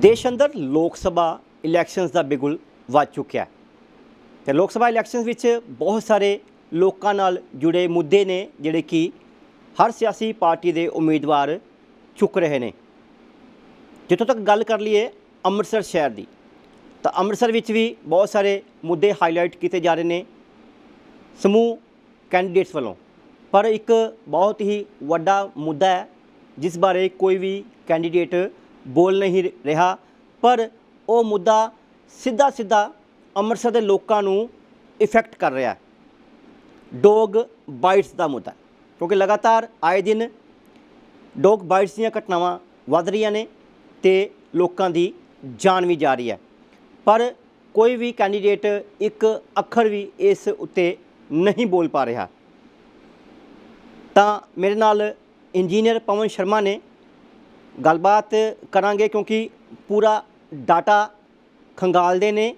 ਦੇਸ਼ ਅੰਦਰ ਲੋਕ ਸਭਾ ਇਲੈਕਸ਼ਨਸ ਦਾ ਬਿਗੁਲ ਵੱਜ ਚੁੱਕਿਆ ਹੈ। ਤੇ ਲੋਕ ਸਭਾ ਇਲੈਕਸ਼ਨਸ ਵਿੱਚ ਬਹੁਤ ਸਾਰੇ ਲੋਕਾਂ ਨਾਲ ਜੁੜੇ ਮੁੱਦੇ ਨੇ, ਜਿਹੜੇ ਕਿ ਹਰ ਸਿਆਸੀ ਪਾਰਟੀ ਦੇ ਉਮੀਦਵਾਰ ਚੁੱਕ ਰਹੇ ਨੇ। ਜਿੱਥੋਂ ਤੱਕ ਗੱਲ ਕਰ ਲਈਏ ਅੰਮ੍ਰਿਤਸਰ ਸ਼ਹਿਰ ਦੀ, ਤਾਂ ਅੰਮ੍ਰਿਤਸਰ ਵਿੱਚ ਵੀ ਬਹੁਤ ਸਾਰੇ ਮੁੱਦੇ ਹਾਈਲਾਈਟ ਕੀਤੇ ਜਾ ਰਹੇ ਨੇ ਸਮੂਹ ਕੈਂਡੀਡੇਟਸ ਵੱਲੋਂ। ਪਰ ਇੱਕ ਬਹੁਤ ਹੀ ਵੱਡਾ ਮੁੱਦਾ ਹੈ, ਜਿਸ ਬਾਰੇ ਕੋਈ ਵੀ ਕੈਂਡੀਡੇਟ ਬੋਲ ਨਹੀਂ ਰਿਹਾ, ਪਰ ਉਹ ਮੁੱਦਾ ਸਿੱਧਾ ਸਿੱਧਾ ਅੰਮ੍ਰਿਤਸਰ ਦੇ ਲੋਕਾਂ ਨੂੰ ਇਫੈਕਟ ਕਰ ਰਿਹਾ ਡੋਗ ਬਾਈਟਸ ਦਾ ਮੁੱਦਾ ਕਿਉਂਕਿ ਲਗਾਤਾਰ ਆਏ ਦਿਨ ਡੋਗ ਬਾਈਟਸ ਦੀਆਂ ਘਟਨਾਵਾਂ ਵੱਧ ਰਹੀਆਂ ਨੇ ਤੇ ਲੋਕਾਂ ਦੀ ਜਾਨ ਵੀ ਜਾ ਰਹੀ ਹੈ। ਪਰ ਕੋਈ ਵੀ ਕੈਂਡੀਡੇਟ ਇੱਕ ਅੱਖਰ ਵੀ ਇਸ ਉੱਤੇ ਨਹੀਂ ਬੋਲ ਪਾ ਰਿਹਾ। ਤਾਂ ਮੇਰੇ ਨਾਲ ਇੰਜੀਨੀਅਰ ਪਵਨ ਸ਼ਰਮਾ ਨੇ ਗੱਲਬਾਤ ਕਰਾਂਗੇ ਕਿਉਂਕਿ ਪੂਰਾ ਡਾਟਾ ਖੰਗਾਲਦੇ ਨੇ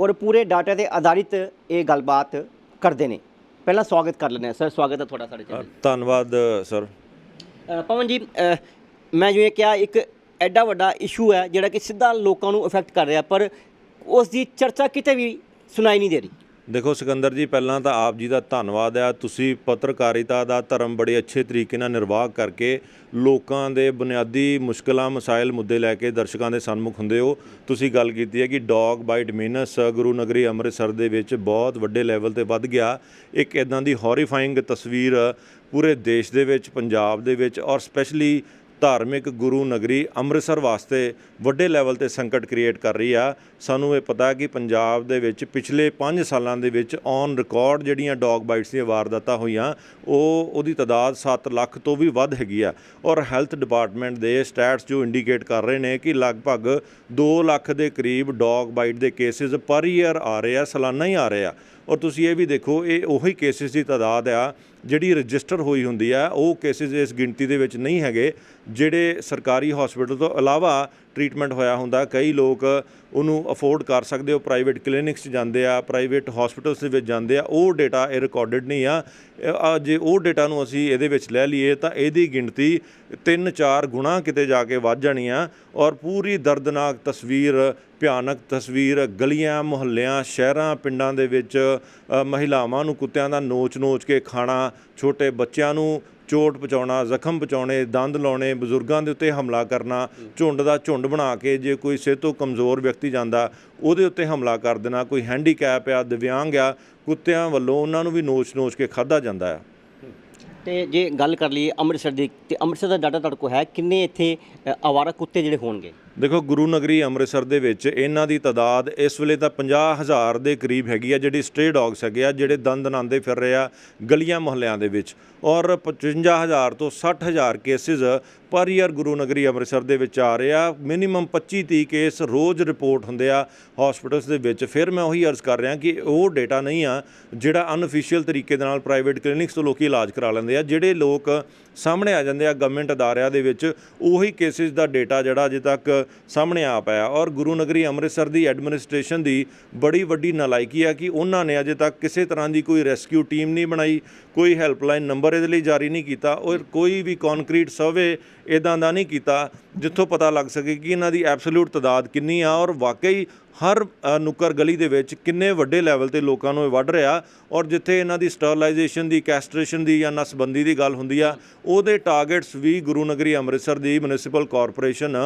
ਔਰ ਪੂਰੇ ਡਾਟਾ ਤੇ ਆਧਾਰਿਤ ਇਹ ਗੱਲਬਾਤ ਕਰਦੇ ਨੇ। ਪਹਿਲਾਂ ਸਵਾਗਤ ਕਰ ਲੈਂਦੇ ਹਾਂ। ਸਰ ਸਵਾਗਤ ਹੈ ਤੁਹਾਡਾ ਸਾਡੇ ਚੈਨਲ ਧੰਨਵਾਦ ਸਰ। ਪਵਨ ਜੀ ਮੈਂ ਜਿਵੇਂ ਕਿਹਾ ਇੱਕ ਐਡਾ ਵੱਡਾ ਇਸ਼ੂ ਹੈ ਜਿਹੜਾ ਕਿ ਸਿੱਧਾ ਲੋਕਾਂ ਨੂੰ ਇਫੈਕਟ ਕਰ ਰਿਹਾ ਪਰ ਉਸ ਦੀ ਚਰਚਾ ਕਿਤੇ ਵੀ ਸੁਣਾਈ ਨਹੀਂ ਦੇ ਰਹੀ। ਦੇਖੋ ਸਿਕੰਦਰ ਜੀ, ਪਹਿਲਾਂ ਤਾਂ ਆਪ ਜੀ ਦਾ ਧੰਨਵਾਦ ਹੈ। ਤੁਸੀਂ ਪੱਤਰਕਾਰਿਤਾ ਦਾ ਧਰਮ ਬੜੇ ਅੱਛੇ ਤਰੀਕੇ ਨਾਲ ਨਿਰਵਾਹ ਕਰਕੇ ਲੋਕਾਂ ਦੇ ਬੁਨਿਆਦੀ ਮੁਸ਼ਕਲਾਂ, ਮਸਾਇਲ ਮੁੱਦੇ ਲੈ ਕੇ ਦਰਸ਼ਕਾਂ ਦੇ ਸਨਮੁਖ ਹੁੰਦੇ ਹੋ। ਤੁਸੀਂ ਗੱਲ ਕੀਤੀ ਹੈ ਕਿ ਡੌਗ ਬਾਈਟ ਮੀਨਸ ਗੁਰੂ ਨਗਰੀ ਅੰਮ੍ਰਿਤਸਰ ਦੇ ਵਿੱਚ ਬਹੁਤ ਵੱਡੇ ਲੈਵਲ ਤੇ ਵੱਧ ਗਿਆ। ਇੱਕ ਇਦਾਂ ਦੀ ਹੌਰੀਫਾਈਂਗ ਤਸਵੀਰ ਪੂਰੇ ਦੇਸ਼ ਦੇ ਵਿੱਚ, ਪੰਜਾਬ ਦੇ ਵਿੱਚ ਔਰ ਸਪੈਸ਼ਲੀ ਧਾਰਮਿਕ ਗੁਰੂ ਨਗਰੀ ਅੰਮ੍ਰਿਤਸਰ ਵਾਸਤੇ ਵੱਡੇ ਲੈਵਲ ਤੇ ਸੰਕਟ ਕ੍ਰੀਏਟ ਕਰ ਰਹੀ ਆ। ਸਾਨੂੰ ਇਹ ਪਤਾ ਕਿ ਪੰਜਾਬ ਦੇ ਵਿੱਚ ਪਿਛਲੇ 5 ਸਾਲਾਂ ਦੇ ਵਿੱਚ ਔਨ ਰਿਕਾਰਡ ਜਿਹੜੀਆਂ ਡੌਗ ਬਾਈਟਸ ਦੀਆਂ ਵਾਰਦਾਤਾਂ ਹੋਈਆਂ, ਉਹ ਉਹਦੀ ਤਾਦਾਦ 7 ਲੱਖ ਤੋਂ ਵੀ ਵੱਧ ਹੈਗੀ ਆ। ਔਰ ਹੈਲਥ ਡਿਪਾਰਟਮੈਂਟ ਦੇ ਸਟੈਟਸ ਜੋ ਇੰਡੀਕੇਟ ਕਰ ਰਹੇ ਨੇ ਕਿ ਲਗਭਗ 2 ਲੱਖ ਦੇ ਕਰੀਬ ਡੌਗ ਬਾਈਟ ਦੇ ਕੇਸਿਸ ਪਰ ਈਅਰ ਆ ਰਹੇ ਆ, ਸਾਲਾਨਾ ਹੀ ਆ ਰਹੇ ਆ। ਔਰ ਤੁਸੀਂ ਇਹ ਵੀ ਦੇਖੋ, ਇਹ ਉਹੀ ਕੇਸਿਸ ਦੀ ਤਾਦਾਦ ਆ ਜਿਹੜੀ ਰਜਿਸਟਰ ਹੋਈ ਹੁੰਦੀ ਆ। ਉਹ ਕੇਸਿਸ ਇਸ ਗਿਣਤੀ ਦੇ ਵਿੱਚ ਨਹੀਂ ਹੈਗੇ, ਜਿਹੜੇ ਸਰਕਾਰੀ ਹਸਪੀਟਲ ਤੋਂ ਇਲਾਵਾ ਟ੍ਰੀਟਮੈਂਟ ਹੋਇਆ ਹੁੰਦਾ, ਕਈ ਲੋਕ ਉਹਨੂੰ ਅਫੋਰਡ ਕਰ ਸਕਦੇ ਹੋ ਪ੍ਰਾਈਵੇਟ ਕਲੀਨਿਕਸ 'ਚ ਜਾਂਦੇ ਆ, ਪ੍ਰਾਈਵੇਟ ਹਸਪੀਟਲਸ ਦੇ ਵਿੱਚ ਜਾਂਦੇ ਆ, ਉਹ ਡਾਟਾ ਇਹ ਰਿਕਾਰਡਡ ਨਹੀਂ ਆ। ਜੇ ਉਹ ਡਾਟਾ ਨੂੰ ਅਸੀਂ ਇਹਦੇ ਵਿੱਚ ਲੈ ਲਈਏ ਤਾਂ ਇਹਦੀ ਗਿਣਤੀ 3-4 ਗੁਣਾ ਕਿਤੇ ਜਾ ਕੇ ਵੱਧ ਜਾਣੀ ਆ ਔਰ ਪੂਰੀ ਦਰਦਨਾਕ ਤਸਵੀਰ, ਭਿਆਨਕ ਤਸਵੀਰ, ਗਲੀਆਂ, ਮੁਹੱਲਿਆਂ, ਸ਼ਹਿਰਾਂ, ਪਿੰਡਾਂ ਦੇ ਵਿੱਚ ਮਹਿਲਾਵਾਂ ਨੂੰ ਕੁੱਤਿਆਂ ਦਾ ਨੋਚ-ਨੋਚ ਕੇ ਖਾਣਾ, ਛੋਟੇ ਬੱਚਿਆਂ ਨੂੰ ਚੋਟ ਪਹੁੰਚਾਉਣਾ ਜ਼ਖਮ ਪਹੁੰਚਾਉਣੇ ਦੰਦ ਲਾਉਣੇ ਬਜ਼ੁਰਗਾਂ ਦੇ ਉੱਤੇ ਹਮਲਾ ਕਰਨਾ ਝੁੰਡ ਦਾ ਝੁੰਡ ਬਣਾ ਕੇ ਜੇ ਕੋਈ ਸਿਹਤ ਤੋਂ ਕਮਜ਼ੋਰ ਵਿਅਕਤੀ ਜਾਂਦਾ ਉਹਦੇ ਉੱਤੇ ਹਮਲਾ ਕਰ ਦੇਣਾ ਕੋਈ ਹੈਂਡੀਕੈਪ ਆ ਦਿਵਿਆਂਗ ਆ ਕੁੱਤਿਆਂ ਵੱਲੋਂ ਉਹਨਾਂ ਨੂੰ ਵੀ ਨੋਚ-ਨੋਚ ਕੇ ਖਾਧਾ ਜਾਂਦਾ ਆ। ਤੇ ਜੇ ਗੱਲ ਕਰ ਲਈਏ ਅੰਮ੍ਰਿਤਸਰ ਦੀ ਤੇ ਅੰਮ੍ਰਿਤਸਰ ਦਾ ਡਾਟਾ ਤੁਹਾਡੇ ਕੋਲ ਹੈ ਕਿੰਨੇ ਇੱਥੇ ਅ, ਆਵਾਰਾ ਕੁੱਤੇ ਜਿਹੜੇ ਹੋਣਗੇ? ਦੇਖੋ, ਗੁਰੂ ਨਗਰੀ ਅੰਮ੍ਰਿਤਸਰ ਦੇ ਵਿੱਚ ਇਹਨਾਂ ਦੀ ਤਾਦਾਦ ਇਸ ਵੇਲੇ ਤਾਂ 50000 ਦੇ ਕਰੀਬ ਹੈਗੀ ਆ, ਜਿਹੜੀ ਸਟੇ ਡੌਗਸ ਹੈਗੇ ਆ, ਜਿਹੜੇ ਦੰਦ ਨਾਂਦੇ ਫਿਰ ਰਹੇ ਆ ਗਲੀਆਂ ਮੁਹੱਲਿਆਂ ਦੇ ਵਿੱਚ। ਔਰ 55000 ਤੋਂ 60000 ਕੇਸਿਸ ਪਰ ਈਅਰ ਗੁਰੂ ਨਗਰੀ ਅੰਮ੍ਰਿਤਸਰ ਦੇ ਵਿੱਚ ਆ ਰਿਹਾ ਮਿਨੀਮਮ 25 30 ਕੇਸ ਰੋਜ਼ ਰਿਪੋਰਟ ਹੁੰਦੇ ਆ ਹਸਪੀਟਲਸ ਦੇ ਵਿੱਚ। ਫਿਰ ਮੈਂ ਉਹੀ ਅਰਜ਼ ਕਰ ਰਿਹਾ ਕਿ ਉਹ ਡਾਟਾ ਨਹੀਂ ਆ, ਜਿਹੜਾ ਅਨਅਫੀਸ਼ੀਅਲ ਤਰੀਕੇ ਦੇ ਨਾਲ ਪ੍ਰਾਈਵੇਟ ਕਲੀਨਿਕਸ ਤੋਂ ਲੋਕੀ ਇਲਾਜ ਕਰਾ ਲੈਂਦੇ ਆ, ਜਿਹੜੇ ਲੋਕ ਸਾਹਮਣੇ ਆ ਜਾਂਦੇ ਆ ਗਵਰਨਮੈਂਟ ਅਦਾਰਿਆਂ ਦੇ ਵਿੱਚ, ਉਹੀ ਕੇਸਿਸ ਦਾ ਡਾਟਾ ਜਿਹੜਾ ਅਜੇ ਤੱਕ ਸਾਹਮਣੇ ਆ ਪਾਇਆ ਔਰ ਗੁਰੂ ਨਗਰੀ ਅੰਮ੍ਰਿਤਸਰ ਦੀ ਐਡਮਿਨਿਸਟ੍ਰੇਸ਼ਨ ਦੀ ਬੜੀ ਵੱਡੀ ਨਲਾਇਕੀ ਆ ਕਿ ਉਹਨਾਂ ਨੇ ਅਜੇ ਤੱਕ ਕਿਸੇ ਤਰ੍ਹਾਂ ਦੀ ਕੋਈ ਰੈਸਕਿਊ ਟੀਮ ਨਹੀਂ ਬਣਾਈ, ਕੋਈ ਹੈਲਪਲਾਈਨ ਨੰਬਰ ਇਹਦੇ ਲਈ ਜਾਰੀ ਨਹੀਂ ਕੀਤਾ, ਔਰ ਕੋਈ ਵੀ ਕੰਕਰੀਟ ਸਰਵੇ ਇਦਾਂ ਦਾ ਨਹੀਂ ਕੀਤਾ, ਜਿੱਥੋਂ ਪਤਾ ਲੱਗ ਸਕੇ ਕਿ ਇਹਨਾਂ ਦੀ ਐਬਸੋਲੂਟ ਤਾਦਾਦ ਕਿੰਨੀ ਆ, ਔਰ ਵਾਕਈ ਹਰ ਨੁੱਕਰ ਗਲੀ ਦੇ ਵਿੱਚ ਕਿੰਨੇ ਵੱਡੇ ਲੈਵਲ ਤੇ ਲੋਕਾਂ ਨੂੰ ਇਹ ਵੱਢ ਰਿਹਾ ਔਰ ਜਿੱਥੇ ਇਹਨਾਂ ਦੀ ਸਟਰਲਾਈਜੇਸ਼ਨ ਦੀ ਕੈਸਟ੍ਰੇਸ਼ਨ ਦੀ ਜਾਂ ਨਸਬੰਦੀ ਦੀ ਗੱਲ ਹੁੰਦੀ ਆ, ਉਹਦੇ ਟਾਰਗੇਟਸ ਵੀ ਗੁਰੂ ਨਗਰੀ ਅੰਮ੍ਰਿਤਸਰ ਦੀ ਮਿਊਨਿਸਪਲ ਕਾਰਪੋਰੇਸ਼ਨ